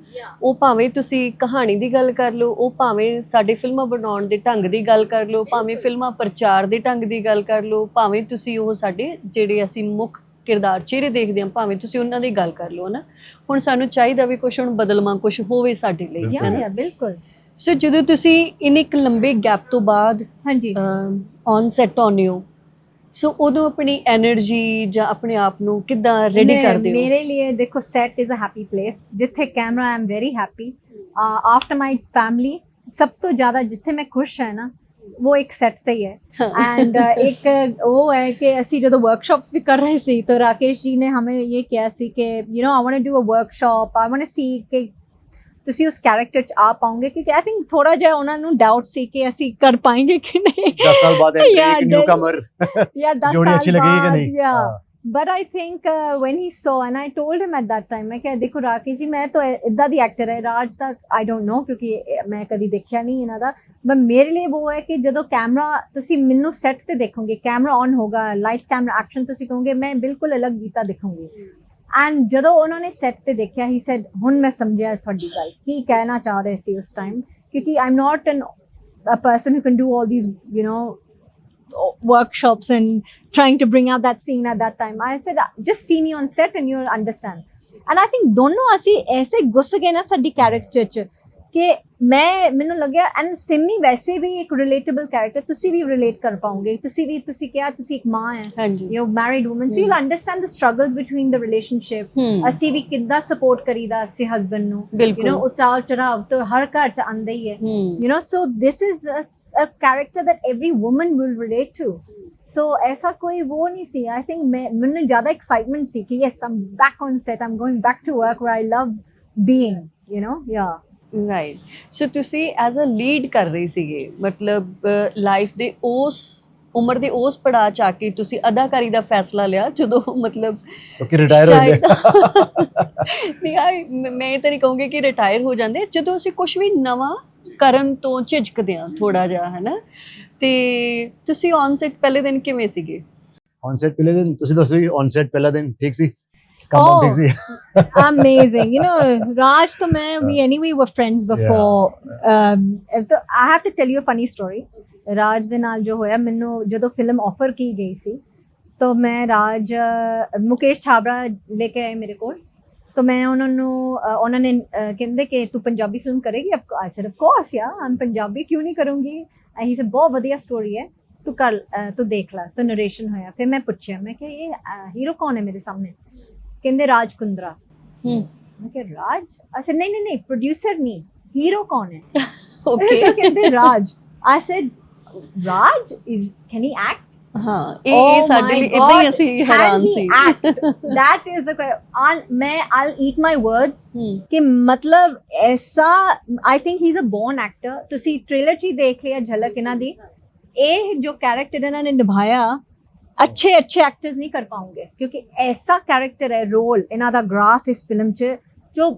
ਉਹ ਭਾਵੇਂ ਤੁਸੀਂ ਕਹਾਣੀ ਦੀ ਗੱਲ ਕਰ ਲਓ ਉਹ ਭਾਵੇਂ ਸਾਡੇ ਫਿਲਮਾਂ ਬਣਾਉਣ ਦੇ ਢੰਗ ਦੀ ਗੱਲ ਕਰ ਲਓ ਭਾਵੇਂ ਫਿਲਮਾਂ ਪ੍ਰਚਾਰ ਦੇ ਢੰਗ ਦੀ ਗੱਲ ਕਰ ਲਓ ਭਾਵੇਂ ਤੁਸੀਂ ਉਹ ਸਾਡੇ ਜਿਹੜੇ ਅਸੀਂ ਮੁੱਖ ਕਿਰਦਾਰ ਚਿਹਰੇ ਦੇਖਦੇ ਹਾਂ ਭਾਵੇਂ ਤੁਸੀਂ ਉਹਨਾਂ ਦੀ ਗੱਲ ਕਰ ਲਓ ਨਾ ਹੁਣ ਸਾਨੂੰ ਚਾਹੀਦਾ ਵੀ ਕੁਝ ਹੁਣ ਬਦਲਵਾਂ ਕੁਝ ਹੋਵੇ ਸਾਡੇ ਲਈ ਯਾ ਬਿਲਕੁਲ ਸੋ ਜਦੋਂ ਤੁਸੀਂ ਇਨ ਇੱਕ ਲੰਬੇ ਗੈਪ ਤੋਂ ਬਾਅਦ ਹਾਂਜੀ। ਔਨ ਸੈਟ ਆਉਂਦੇ ਹੋ ਸੋ ਉਦੋਂ ਆਪਣੀ એનર્ਜੀ ਜਾਂ ਆਪਣੇ ਆਪ ਨੂੰ ਕਿੱਦਾਂ ਰੈਡੀ ਕਰਦੇ ਹੋ? ਮੇਰੇ ਲਈ ਦੇਖੋ set is a happy place ਜਿੱਥੇ camera I'm very happy after my family ਸਭ ਤੋਂ ਜ਼ਿਆਦਾ ਜਿੱਥੇ ਮੈਂ ਖੁਸ਼ ਹਾਂ ਨਾ ਉਹ एक सेट पे ही है एंड एक वो है कि ऐसी जो तो वर्कशॉप्स भी कर रहे सी तो राकेश जी ने हमें ये किया सी कि you know I want to do a workshop I want to see ਤੁਸੀਂ ਉਸ ਕੈਰੈਕਟਰ 'ਚ ਆ ਪਾਉਂਗੇ ਕਿਉਂਕਿ ਆਈ ਥਿੰਕ ਥੋੜਾ ਜਿਹਾ ਉਹਨਾਂ ਨੂੰ ਡਾਊਟ ਸੀ ਕਿ ਅਸੀਂ ਕਰ ਪਾਏਂਗੇ ਕਿ ਨਹੀਂ। 10 ਸਾਲ ਬਾਅਦ ਇੱਕ ਨਿਊ ਕਮਰ ਯਾ 10 ਸਾਲ ਜੋੜੀ ਅੱਛੀ ਲੱਗੇਗੀ ਕਿ ਨਹੀਂ? Yeah but I think when he saw and I told him at that time ਮੈਂ ਕਿਹਾ ਦੇਖੋ ਰਾਕੀ ਜੀ ਮੈਂ ਤਾਂ ਇਦਾਂ ਦੀ ਐਕਟਰ ਹੈ ਰਾਜ ਦਾ ਆਈ ਡੋਨਟ ਨੋ ਕਿਉਂਕਿ ਮੈਂ ਕਦੀ ਦੇਖਿਆ ਨਹੀਂ ਇਹਨਾਂ ਦਾ। ਬਟ ਮੇਰੇ ਲਈ ਉਹ ਹੈ ਕਿ ਜਦੋਂ ਕੈਮਰਾ ਤੁਸੀਂ ਮੈਨੂੰ ਸੈੱਟ ਤੇ ਦੇਖੋਗੇ ਕੈਮਰਾ ਔਨ ਹੋਗਾ ਲਾਈਟਸ ਕੈਮਰਾ ਐਕਸ਼ਨ ਤੁਸੀਂ ਕਹੋਗੇ ਮੈਂ ਬਿਲਕੁਲ ਅਲੱਗ ਗੀਤਾ ਦੇਖੂੰਗੀ। ਐਂਡ ਜਦੋਂ ਉਹਨਾਂ ਨੇ ਸੈੱਟ ਤੇ ਦੇਖਿਆ ਹੀ ਸੈਡ ਹੁਣ ਮੈਂ ਸਮਝਿਆ ਤੁਹਾਡੀ ਗੱਲ ਕੀ ਕਹਿਣਾ ਚਾਹ ਰਹੇ ਸੀ ਉਸ ਟਾਈਮ ਕਿਉਂਕਿ I am not an a person who can do all these you know workshops and trying to bring out that scene at that time i said just see me on set and you'll understand and i think ਦੋਨੋਂ ਅਸੀਂ ਐਸੇ ਘੁਸ ਗਏ ਨਾ ਸਾਡੀ character ਚ ਕਿ ਮੈਂ ਮੈਨੂੰ ਲੱਗਿਆ ਐਂਡ ਸਿਮੀ ਵੈਸੇ ਵੀ ਇੱਕ ਰਿਲੇਟੇਬਲ ਕੈਰੈਕਟਰ ਤੁਸੀਂ ਵੀ ਰਿਲੇਟ ਕਰ ਪਾਓਗੇ। ਤੁਸੀਂ ਵੀ ਤੁਸੀਂ ਕਿਹਾ ਤੁਸੀਂ ਇੱਕ ਮਾਂ ਹੈ। You married woman so you understand the struggles between the relationship ਅਸੀਂ ਵੀ ਕਿੱਦਾਂ ਸਪੋਰਟ ਕਰੀਦਾ ਅਸੀਂ ਹਸਬੰਡ ਨੂੰ। ਯੂ نو ਉਤਾਲ ਚੜਾਵ ਤਾਂ ਹਰ ਘਰ ਚ ਆਂਦਾ ਹੀ ਹੈ। You know so this is a character that every woman will relate to so ਐਸਾ ਕੋਈ ਉਹ ਨਹੀਂ ਸੀ ਆਈ ਥਿੰਕ ਮੈਨੂੰ ਜ਼ਿਆਦਾ ਐਕਸਾਈਟਮੈਂਟ ਸੀ ਕਿ yes I'm back on set I'm going back to work where I love being you know yeah right so ਤੁਸੀਂ as a lead ਕਰ ਰਹੀ ਸੀਗੇ ਮਤਲਬ ਲਾਈਫ ਦੇ ਉਸ ਉਮਰ ਦੇ ਉਸ ਪੜਾਅ ਚ ਆ ਕੇ ਤੁਸੀਂ ਅਦਾਕਾਰੀ ਦਾ ਫੈਸਲਾ ਲਿਆ ਜਦੋਂ ਮਤਲਬ ਕਿਉਂਕਿ ਰਿਟਾਇਰ ਹੋ ਗਏ ਸ਼ਾਇਦ- ਨਹੀਂ ਆਈ ਮੈਂ ਤਾਂ ਨਹੀਂ ਕਹੂੰਗੀ ਕਿ ਰਿਟਾਇਰ ਹੋ ਜਾਂਦੇ ਜਦੋਂ ਅਸੀਂ ਕੁਝ ਵੀ ਨਵਾਂ ਕਰਨ ਤੋਂ ਝਿਜਕਦੇ ਹਾਂ ਥੋੜਾ ਜਿਹਾ ਹੈ ਨਾ ਤੇ ਤੁਸੀਂ ਔਨ ਸੈਟ ਪਹਿਲੇ ਦਿਨ ਕਿਵੇਂ ਸੀਗੇ ਔਨ ਸੈਟ ਪਹਿਲੇ ਦਿਨ ਤੁਸੀਂ ਦੱਸੋ ਜੀ ਔਨ ਸੈਟ ਪਹਿਲਾ ਦਿਨ ਠੀਕ ਸੀ ਕੰਮ Oh. ਠੀਕ ਸੀ [laughs] amazing. You know raj to me we anyway were friends before. Um so i have to tell you a funny story. ਰਾਜ ਦੇ ਨਾਲ ਜੋ ਹੋਇਆ ਮੈਨੂੰ ਜਦੋਂ ਫਿਲਮ ਆਫਰ ਕੀ ਗਈ ਸੀ ਤਾਂ ਮੈਂ ਰਾਜ ਮੁਕੇਸ਼ ਛਾਬਰਾ ਲੈ ਕੇ ਆਏ ਮੇਰੇ ਕੋਲ ਤਾਂ ਮੈਂ ਉਹਨਾਂ ਨੂੰ ਉਹਨਾਂ ਨੇ ਕਹਿੰਦੇ ਕਿ ਤੂੰ ਪੰਜਾਬੀ ਫਿਲਮ ਕਰੇਗੀ ਆਈ ਸੈਡ ਆਫ ਕੋਰਸ ਯਾ ਆਮ ਪੰਜਾਬੀ ਕਿਉਂ ਨਹੀਂ ਕਰੂੰਗੀ ਹੀ ਸੇ ਬਹੁਤ ਵਧੀਆ ਸਟੋਰੀ ਹੈ ਤੂੰ ਕਰ ਤੂੰ ਦੇਖ ਲੈ ਤਾਂ ਨਰੇਸ਼ਨ ਹੋਇਆ ਫਿਰ ਮੈਂ ਪੁੱਛਿਆ ਮੈਂ ਕਿ ਇਹ ਹੀਰੋ ਕੌਣ ਹੈ ਮੇਰੇ ਸਾਹਮਣੇ ਕਹਿੰਦੇ ਰਾਜ ਕੁੰਦਰਾ। ਹੂੰ। ਮੈਂ ਕਿਹਾ ਰਾਜ? ਅਸੇ ਨਹੀਂ ਨਹੀਂ ਨਹੀਂ ਪ੍ਰੋਡਿਊਸਰ ਨਹੀਂ ਹੀਰੋ ਕੌਣ ਹੈ? [laughs] ਓਕੇ ਕਹਿੰਦੇ Raj. I said Raj is can he act ਹਾਂ ਇਹ Oh ਸਾਡੇ ਲਈ ਇਦਾਂ ਹੀ ਅਸੀਂ ਹੈਰਾਨ ਸੀ। that is the I'll, मैं I'll eat my words. ਕਿ ਮਤਲਬ ਐਸਾ I think he is a born actor ਤੁਸੀਂ ਟ੍ਰੇਲਰ 'ਚ ਹੀ ਦੇਖ ਲਿਆ ਝਲਕ ਇਹਨਾਂ ਦੀ। ਇਹ ਜੋ ਕੈਰੈਕਟਰ ਇਹਨਾਂ ਨੇ ਨਿਭਾਇਆ ਅੱਛੇ ਅੱਛੇ ਐਕਟਰਸ ਨਹੀਂ ਕਰ ਪਾਉਂਗੇ ਕਿਉਂਕਿ ਐਸਾ ਕੈਰੈਕਟਰ ਹੈ ਰੋਲ ਇਹਨਾਂ ਦਾ ਗ੍ਰਾਫ ਇਸ ਫਿਲਮ 'ਚ ਜੋ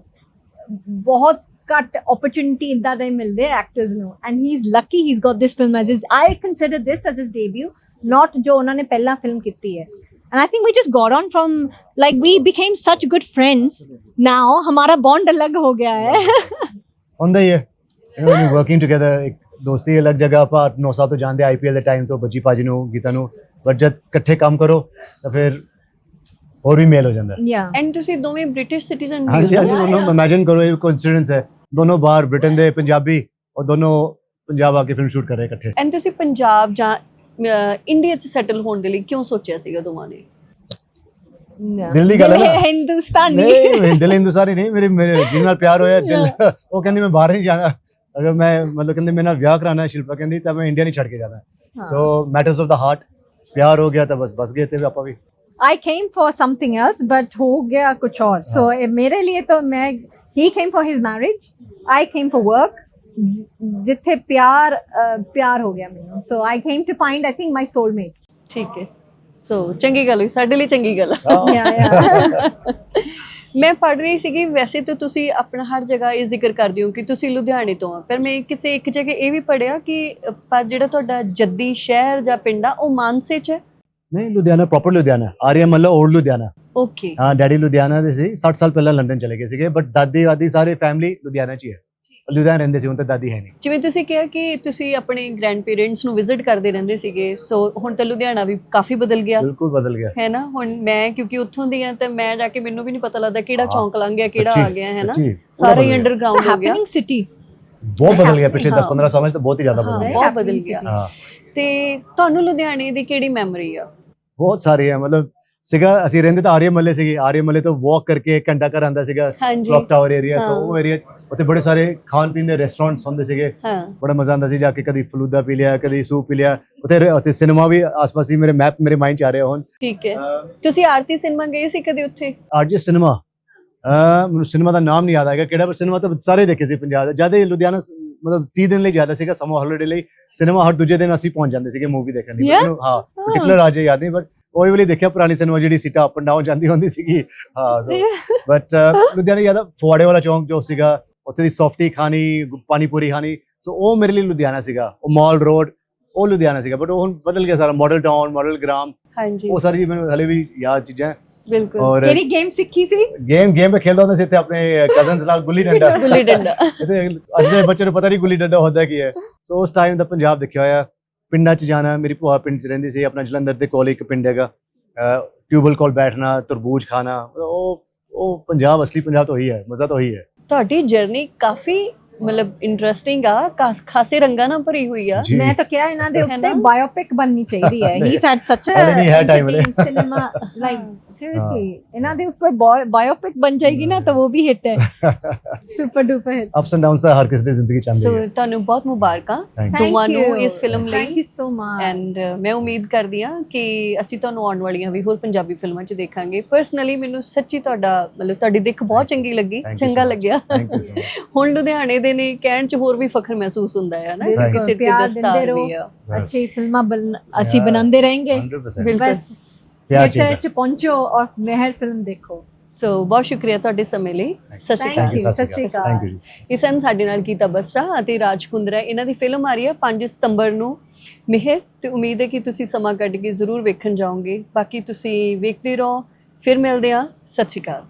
ਬਹੁਤ ਘੱਟ ਓਪਰਚੁਨਿਟੀ ਇਦਾਂ ਦੇ ਮਿਲਦੇ ਐਕਟਰਸ ਨੂੰ and he is lucky he is got this film as his I consider this as his debut not ਜੋ ਉਹਨਾਂ ਨੇ ਪਹਿਲਾਂ ਫਿਲਮ ਕੀਤੀ ਹੈ and i think we just got on from like we became such good friends now हमारा bond अलग हो गया है ਹੁੰਦਾ ਹੀ ਹੈ ਯੂ ਵਰਕਿੰਗ ਟੁਗੇਦਰ ਇੱਕ ਦੋਸਤੀ ਅਲੱਗ ਜਗ੍ਹਾ ਆਪਾਂ 9 ਸਾਲ ਤੋਂ ਜਾਣਦੇ ਆਈਪੀਐਲ ਦੇ ਟਾਈਮ ਤੋਂ ਬੱਜੀ ਪਾਜੀ ਨੂੰ ਗੀਤਾ ਨੂੰ ਬਟ ਜਦ ਇਕੱਠੇ ਕੰਮ ਕਰੋ ਤਾਂ ਫਿਰ ਹੋਰ ਵੀ ਮੇਲ ਹੋ ਜਾਂਦਾ। ਹੈ। yeah. ਐਂਡ ਤੁਸੀਂ ਦੋਵੇਂ ਬ੍ਰਿਟਿਸ਼ ਸਿਟੀਜ਼ਨ ਹਾਂਜੀ ਹਾਂਜੀ ਦੋਨੋਂ ਇਮੇਜਿਨ ਕਰੋ ਇਹ ਕੋਇਨਸੀਡੈਂਸ ਹੈ। ਦੋਨੋਂ ਬਾਹਰ ਬ੍ਰਿਟਨ ਦੇ ਪੰਜਾਬੀ ਔਰ ਦੋਨੋਂ ਪੰਜਾਬ ਆ ਕੇ ਫਿਲਮ ਸ਼ੂਟ ਕਰ ਰਹੇ ਇਕੱਠੇ। ਐਂਡ ਤੁਸੀਂ ਪੰਜਾਬ ਜਾਂ ਇੰਡੀਆ 'ਚ ਸੈਟਲ ਹੋਣ ਦੇ ਲਈ ਕਿਉਂ ਸੋਚਿਆ ਸੀਗਾ ਦੋਵਾਂ ਨੇ. ਦਿਲ ਦੀ ਗੱਲ ਹੈ ਨਾ। [laughs] ਹਿੰਦੁਸਤਾਨੀ। ਨਹੀਂ ਦਿਲ ਹਿੰਦੁਸਤਾਨੀ ਨਹੀਂ ਮੇਰੇ ਮੇਰੇ ਜਿਹਦੇ ਨਾਲ ਪਿਆਰ ਹੋਇਆ ਦਿਲ [laughs] ਉਹ ਕਹਿੰਦੀ ਮੈਂ ਬਾਹਰ ਨਹੀਂ ਜਾਣਾ। ਅਗਰ ਮੈਂ ਮਤਲਬ ਕਹਿੰਦੇ ਮੇਰੇ ਨਾਲ ਵਿਆਹ ਕਰਾਣਾ ਹੈ ਸ਼ਿਲਪਾ ਕਹਿੰਦੀ ਤਾਂ ਮੈਂ ਇੰਡੀਆ ਨਹੀਂ ਛੱਡ ਕੇ ਜਾਣਾ। So matters of the heart ਪਿਆਰ ਹੋ ਗਿਆ ਤਾਂ ਬਸ ਬਸ ਗਏ ਤੇ ਆਪਾਂ ਵੀ I came for something else, but हो गया कुछ और. So eh, मेरे लिए तो मैं he came for his marriage, I came for work. ਜ- ਜਿੱਥੇ ਪਿਆਰ ਅਹ, ਪਿਆਰ ਹੋ ਗਿਆ ਮੈਨੂੰ so I came to find I think my soulmate ਠੀਕ ਹੈ ਸੋ ਚੰਗੀ ਗੱਲ ਹੋਈ ਸਾਡੇ ਲਈ ਚੰਗੀ ਗੱਲ ਆ। ਮੈਂ ਪੜ੍ਹ ਰਹੀ ਸੀਗੀ ਵੈਸੇ ਤਾਂ ਤੁਸੀਂ ਆਪਣਾ ਹਰ ਜਗ੍ਹਾ ਇਹ ਜ਼ਿਕਰ ਕਰਦੇ ਹੋ ਕਿ ਤੁਸੀਂ ਲੁਧਿਆਣੇ ਤੋਂ ਆ। ਪਰ ਮੈਂ ਕਿਸੇ ਇੱਕ ਜਗ੍ਹਾ ਇਹ ਵੀ ਪੜ੍ਹਿਆ ਕਿ ਪਰ ਜਿਹੜਾ ਤੁਹਾਡਾ ਜੱਦੀ ਸ਼ਹਿਰ ਜਾਂ ਪਿੰਡ ਆ ਉਹ ਮਾਨਸੇ 'ਚ ਹੈ? ਨਹੀਂ ਲੁਧਿਆਣਾ ਪ੍ਰੋਪਰ ਲੁਧਿਆਣਾ। ਆਰੀਆ ਮੱਲਾ ਓਲਡ ਲੁਧਿਆਣਾ। ਓਕੇ ਹਾਂ ਡੈਡੀ ਲੁਧਿਆਣਾ ਦੇ ਸੀ 60 ਸਾਲ ਪਹਿਲਾਂ ਲੰਡਨ ਚਲੇ ਗਏ ਸੀਗੇ ਬਟ ਦਾਦੀ ਵਾਦੀ ਸਾਰੇ ਫੈਮਿਲੀ ਲੁਧਿਆਣਾ 'ਚ ਹੀ ਹੈ। ਲੁਧਿਆਣਾ ਰਹਿੰਦੇ ਸੀ ਹੁਣ ਤਾਂ ਦਾਦੀ ਹੈ ਨਹੀਂ ਜਿਵੇਂ ਤੁਸੀਂ ਕਿਹਾ ਕਿ ਤੁਸੀਂ ਆਪਣੇ ਗ੍ਰੈਂਡ ਪੇਰੈਂਟਸ ਨੂੰ ਵਿਜ਼ਿਟ ਕਰਦੇ ਰਹਿੰਦੇ ਸੀਗੇ ਸੋ ਹੁਣ ਤਾਂ ਲੁਧਿਆਣਾ ਵੀ ਕਾਫੀ ਬਦਲ ਗਿਆ। ਬਿਲਕੁਲ ਬਦਲ ਗਿਆ। ਹੈ ਨਾ? ਹੁਣ ਮੈਂ ਕਿਉਂਕਿ ਉੱਥੋਂ ਦੀ ਆ ਤੇ ਮੈਂ ਜਾ ਕੇ ਮੈਨੂੰ ਵੀ ਨਹੀਂ ਪਤਾ ਲੱਗਦਾ ਕਿਹੜਾ ਚੌਂਕ ਲੰਘ ਗਿਆ ਕਿਹੜਾ ਆ ਗਿਆ ਹੈ ਨਾ? ਸਾਰਾ। ਅੰਡਰਗਰਾਉਂਡ ਹੋ ਗਿਆ। ਹੈਪਨਿੰਗ ਸਿਟੀ ਬਹੁਤ ਬਦਲ ਗਿਆ ਪਿਛਲੇ ਹਾਂ। 10-15 ਸਾਲਾਂ 'ਚ ਤਾਂ ਬਹੁਤ ਹੀ ਜ਼ਿਆਦਾ ਬਦਲ ਗਿਆ। ਬਹੁਤ ਬਦਲ. ਗਿਆ। ਹਾਂ। ਤੇ ਤੁਹਾਨੂੰ ਲੁਧਿਆਣੇ ਦੀ ਕਿਹੜੀ ਮੈਮਰੀ ਆ? ਬਹੁਤ ਸਾਰੇ ਹੈ ਮਤਲਬ ਸੀਗਾ ਅਸੀਂ ਰਹਿੰਦੇ ਤਾਂ ਆਰੀਆ ਮੱਲੇ ਸੀਗੇ। ਆਰੀਆ ਮੱਲੇ ਤੋਂ ਵਾਕ ਕਰਕੇ ਇੱਕ ਘੰਟਾ ਘਰ ਆਂਦਾ ਸੀਗਾ ਹਾਂਜੀ। ਕਲੌਕ ਟਾਵਰ ਏਰੀਆ ਸੋ ਹਾਂ। ਉਹ ਏਰੀਆ ਉੱਥੇ ਬੜੇ ਸਾਰੇ ਖਾਣ ਪੀਣ ਦੇ ਰੈਸਟੋਰੈਂਟਸ ਹੁੰਦੇ ਸੀਗੇ। ਹਾਂ। ਬੜਾ ਮਜ਼ਾ ਆਉਂਦਾ ਸੀ ਜਾ ਕੇ ਕਦੀ ਫਲੂਦਾ ਪੀ ਲਿਆ ਕਦੀ ਸੂਪ ਪੀ ਲਿਆ। ਉੱਥੇ ਰ- ਉੱਥੇ ਸਿਨੇਮਾ ਵੀ ਆਸ-ਪਾਸ ਹੀ ਮੇਰੇ ਮੈਪ ਮੇਰੇ ਮਾਈਂਡ 'ਚ ਆ ਰਿਹਾ ਹੁਣ। ਠੀਕ ਹੈ। ਤੁਸੀਂ ਆਰਤੀ ਸਿਨੇਮਾ ਗਏ ਸੀ ਕਦੇ ਉੱਥੇ? ਆਰਜੀ ਸਿਨੇਮਾ ਅਹ ਮੈਨੂੰ ਸਿਨੇਮਾ ਦਾ ਨਾਮ ਨਹੀਂ ਯਾਦ ਆਏਗਾ ਕਿਹੜਾ ਪਰ ਸਿਨੇਮਾ ਤਾਂ ਸਾਰੇ ਦੇਖੇ ਸੀ ਪੰਜਾਬ ਦਾ। ਇਹ ਲੁਧਿਆਣਾ ਸ- ਮਤਲਬ 30 ਦਿਨ ਲਈ ਜ਼ਿਆਦਾ ਸੀਗਾ ਸਮਰ ਹੌਲੀਡੇ ਲਈ। ਸਿਨੇਮਾ ਹਰ ਦੂਜੇ ਦਿਨ ਅਸੀਂ ਪਹੁੰਚ ਜਾਂਦੇ ਸੀਗੇ ਮੂਵੀ ਦੇਖਣ ਲਈ। Yeah? ਮੈਨੂੰ ਹਾਂ ਪਾਰਟਿਕੂਲਰ ਆਜੇ ਯਾਦ ਨਹੀਂ ਬਟ ਉਹ ਵਾਲੀ ਦੇਖਿਆ ਪੁਰਾਣੀ ਸਿਨੇਮਾ ਜਿਹੜੀ ਸੀਟਾਂ ਅਪ ਐਂਡ ਡਾਊਨ ਜਾਂਦੀ ਹੁੰਦੀ ਸੀਗੀ। ਹਾਂ ਬਟ [laughs] ਲੁਧਿਆਣਾ ਜ਼ਿਆਦਾ ਫੁਆੜੇ ਵਾਲਾ ਚੌਂਕ ਜੋ ਸੀਗਾ ਉੱਥੇ ਦੀ ਸੌਫਟੀ ਖਾਣੀ ਪਾਣੀਪੂਰੀ ਖਾਣੀ ਸੋ ਉਹ ਮੇਰੇ ਲਈ ਲੁਧਿਆਣਾ ਸੀਗਾ। ਉਹ ਮਾਲ ਰੋਡ ਉਹ ਲੁਧਿਆਣਾ ਸੀਗਾ ਬਟ ਉਹ ਹੁਣ ਬਦਲ ਗਿਆ ਸਾਰਾ ਮਾਡਲ ਟਾਊਨ ਮਾਡਲ ਗ੍ਰਾਮ ਹਾਂਜੀ। ਉਹ ਸਾਰੀ ਮੈਨੂੰ ਹਲੇ ਵੀ ਯਾਦ ਚੀਜ਼ਾਂ। ਬਿਲਕੁਲ। ਕਿਹੜੀ ਗੇਮ ਸਿੱਖੀ ਸੀ? ਗੇਮ ਗੇਮ ਵਿੱਚ ਖੇਲਦਾ ਹੁੰਦਾ ਸੀ ਇੱਥੇ ਆਪਣੇ ਕਜ਼ਨਸ ਨਾਲ ਗੁੱਲੀ ਡੰਡਾ। [laughs] ਗੁੱਲੀ ਡੰਡਾ। ਅੱਜ ਦੇ ਬੱਚੇ ਨੂੰ ਪਤਾ ਨਹੀਂ ਗੁੱਲੀ ਡੰਡਾ ਹੁੰਦਾ ਕੀ ਹੈ। ਸੋ ਉਸ ਟਾਈਮ ਦਾ ਪੰਜਾਬ ਦੇਖਿਆ ਹੋਇਆ। ਪਿੰਡਾਂ 'ਚ ਜਾਣਾ, ਮੇਰੀ ਭੂਆ ਪਿੰਡ 'ਚ ਰਹਿੰਦੀ ਸੀ, ਆਪਣਾ ਜਲੰਧਰ ਦੇ ਕੋਲ ਇੱਕ ਪਿੰਡ ਹੈਗਾ। ਟਿਊਬਲ ਕੋਲ ਬੈਠਣਾ, ਤਰਬੂਜ ਖਾਣਾ, ਉਹ ਉਹ ਪੰਜਾਬ, ਅਸਲੀ ਪੰਜਾਬ ਤੋਂ ਹੀ ਹੈ, ਮਜ਼ਾ ਤਾਂ ਹੀ ਹੈ। ਤੁਹਾਡੀ ਜਰਨੀ ਕਾਫੀ ਮਤਲਬ ਇੰਟਰਸਟਿੰਗ ਆ ਖਾਸ- ਖਾਸੇ ਰੰਗਾਂ ਨਾਲ ਭਰੀ ਹੋਈ ਆ। ਜੀ। ਮੈਂ ਤਾਂ ਕਿਹਾ ਇਹਨਾਂ ਦੇ ਉੱਤੇ? ਬਾਇਓਪਿਕ ਬਣਨੀ ਚਾਹੀਦੀ ਹੈ। ਹੀ ਸੈਡ ਸੱਚ ਹਾਲੇ ਨਹੀਂ ਹੈ time ਹਲੇ। ਸਿਨੇਮਾ ਲਾਈਕ ਸੀਰੀਅਸਲੀ ਇਹਨਾਂ ਦੇ ਉੱਪਰ ਬਾਇਓਪਿਕ ਬਣ ਜਾਏਗੀ ਨਾ ਤਾਂ ਉਹ ਵੀ ਹਿੱਟ ਹੈ। Super duper hit ups and downs ਤਾਂ ਹਰ ਕਿਸੇ ਦੀ ਜ਼ਿੰਦਗੀ ਚ ਆਉਂਦੀ ਸੋ ਹੈ। ਤੁਹਾਨੂੰ ਬਹੁਤ ਮੁਬਾਰਕਾਂ ਥੈਂਕ Thank ਦੋਵਾਂ ਨੂੰ you. ਇਸ ਫਿਲਮ ਥੈਂਕ ਲਈ। ਯੂ ਸੋ ਮਚ ਐਂਡ ਮੈਂ ਉਮੀਦ ਕਰਦੀ ਹਾਂ ਕਿ ਅਸੀਂ ਤੁਹਾਨੂੰ ਆਉਣ ਵਾਲੀਆਂ ਵੀ ਹੋਰ ਪੰਜਾਬੀ ਫਿਲਮਾਂ 'ਚ ਦੇਖਾਂਗੇ। ਪਰਸਨਲੀ ਮੈਨੂੰ ਸੱਚੀ ਤੁਹਾਡਾ ਮਤਲਬ ਤੁਹਾਡੀ ਦਿੱਖ ਬਹੁਤ ਚੰਗੀ ਲੱਗੀ। Thank you so ਚੰਗਾ much. ਲੱਗਿਆ। ਥੈਂਕ ਯੂ [laughs] ਹੁਣ ਲੁਧਿਆਣੇ ਲੱਗਦੇ ਨੇ ਕਹਿਣ ਚ ਹੋਰ ਵੀ ਫਖਰ ਮਹਿਸੂਸ ਹੁੰਦਾ ਹੈ ਨਾ? ਕਿ ਕਿਸੇ ਤੇ ਦਸਤਾਰ ਵੀ ਆ। ਅੱਛੀ ਫਿਲਮਾਂ ਬਣ- ਅਸੀਂ ਬਣਾਉਂਦੇ ਰਹਾਂਗੇ। ਬਸ ਥੀਏਟਰ ਚ ਪਹੁੰਚੋ ਔਰ ਮਹਿਰ ਫਿਲਮ ਦੇਖੋ। ਸੋ ਬਹੁਤ ਸ਼ੁਕਰੀਆ ਤੁਹਾਡੇ ਸਮੇਂ ਲਈ। ਸਤਿ ਸ਼੍ਰੀ ਅਕਾਲ। Thank ਇਸ ਹਨ ਸਾਡੇ ਨਾਲ ਕੀਤਾ ਬਸਰਾ ਅਤੇ ਰਾਜ ਕੁੰਦਰਾ। ਇਹਨਾਂ ਦੀ ਫਿਲਮ ਆ ਰਹੀ ਹੈ 5 ਸਤੰਬਰ ਨੂੰ। ਮਿਹਰ ਤੇ ਉਮੀਦ ਹੈ ਕਿ ਤੁਸੀਂ ਸਮਾਂ ਕੱਢ ਕੇ ਜ਼ਰੂਰ ਵੇਖਣ ਜਾਓਗੇ। ਬਾਕੀ ਤੁਸੀਂ ਵੇਖਦੇ ਰਹੋ ਫਿਰ ਮਿਲਦੇ ਆ ਸਤਿ ਸ਼੍ਰੀ ਅਕਾਲ।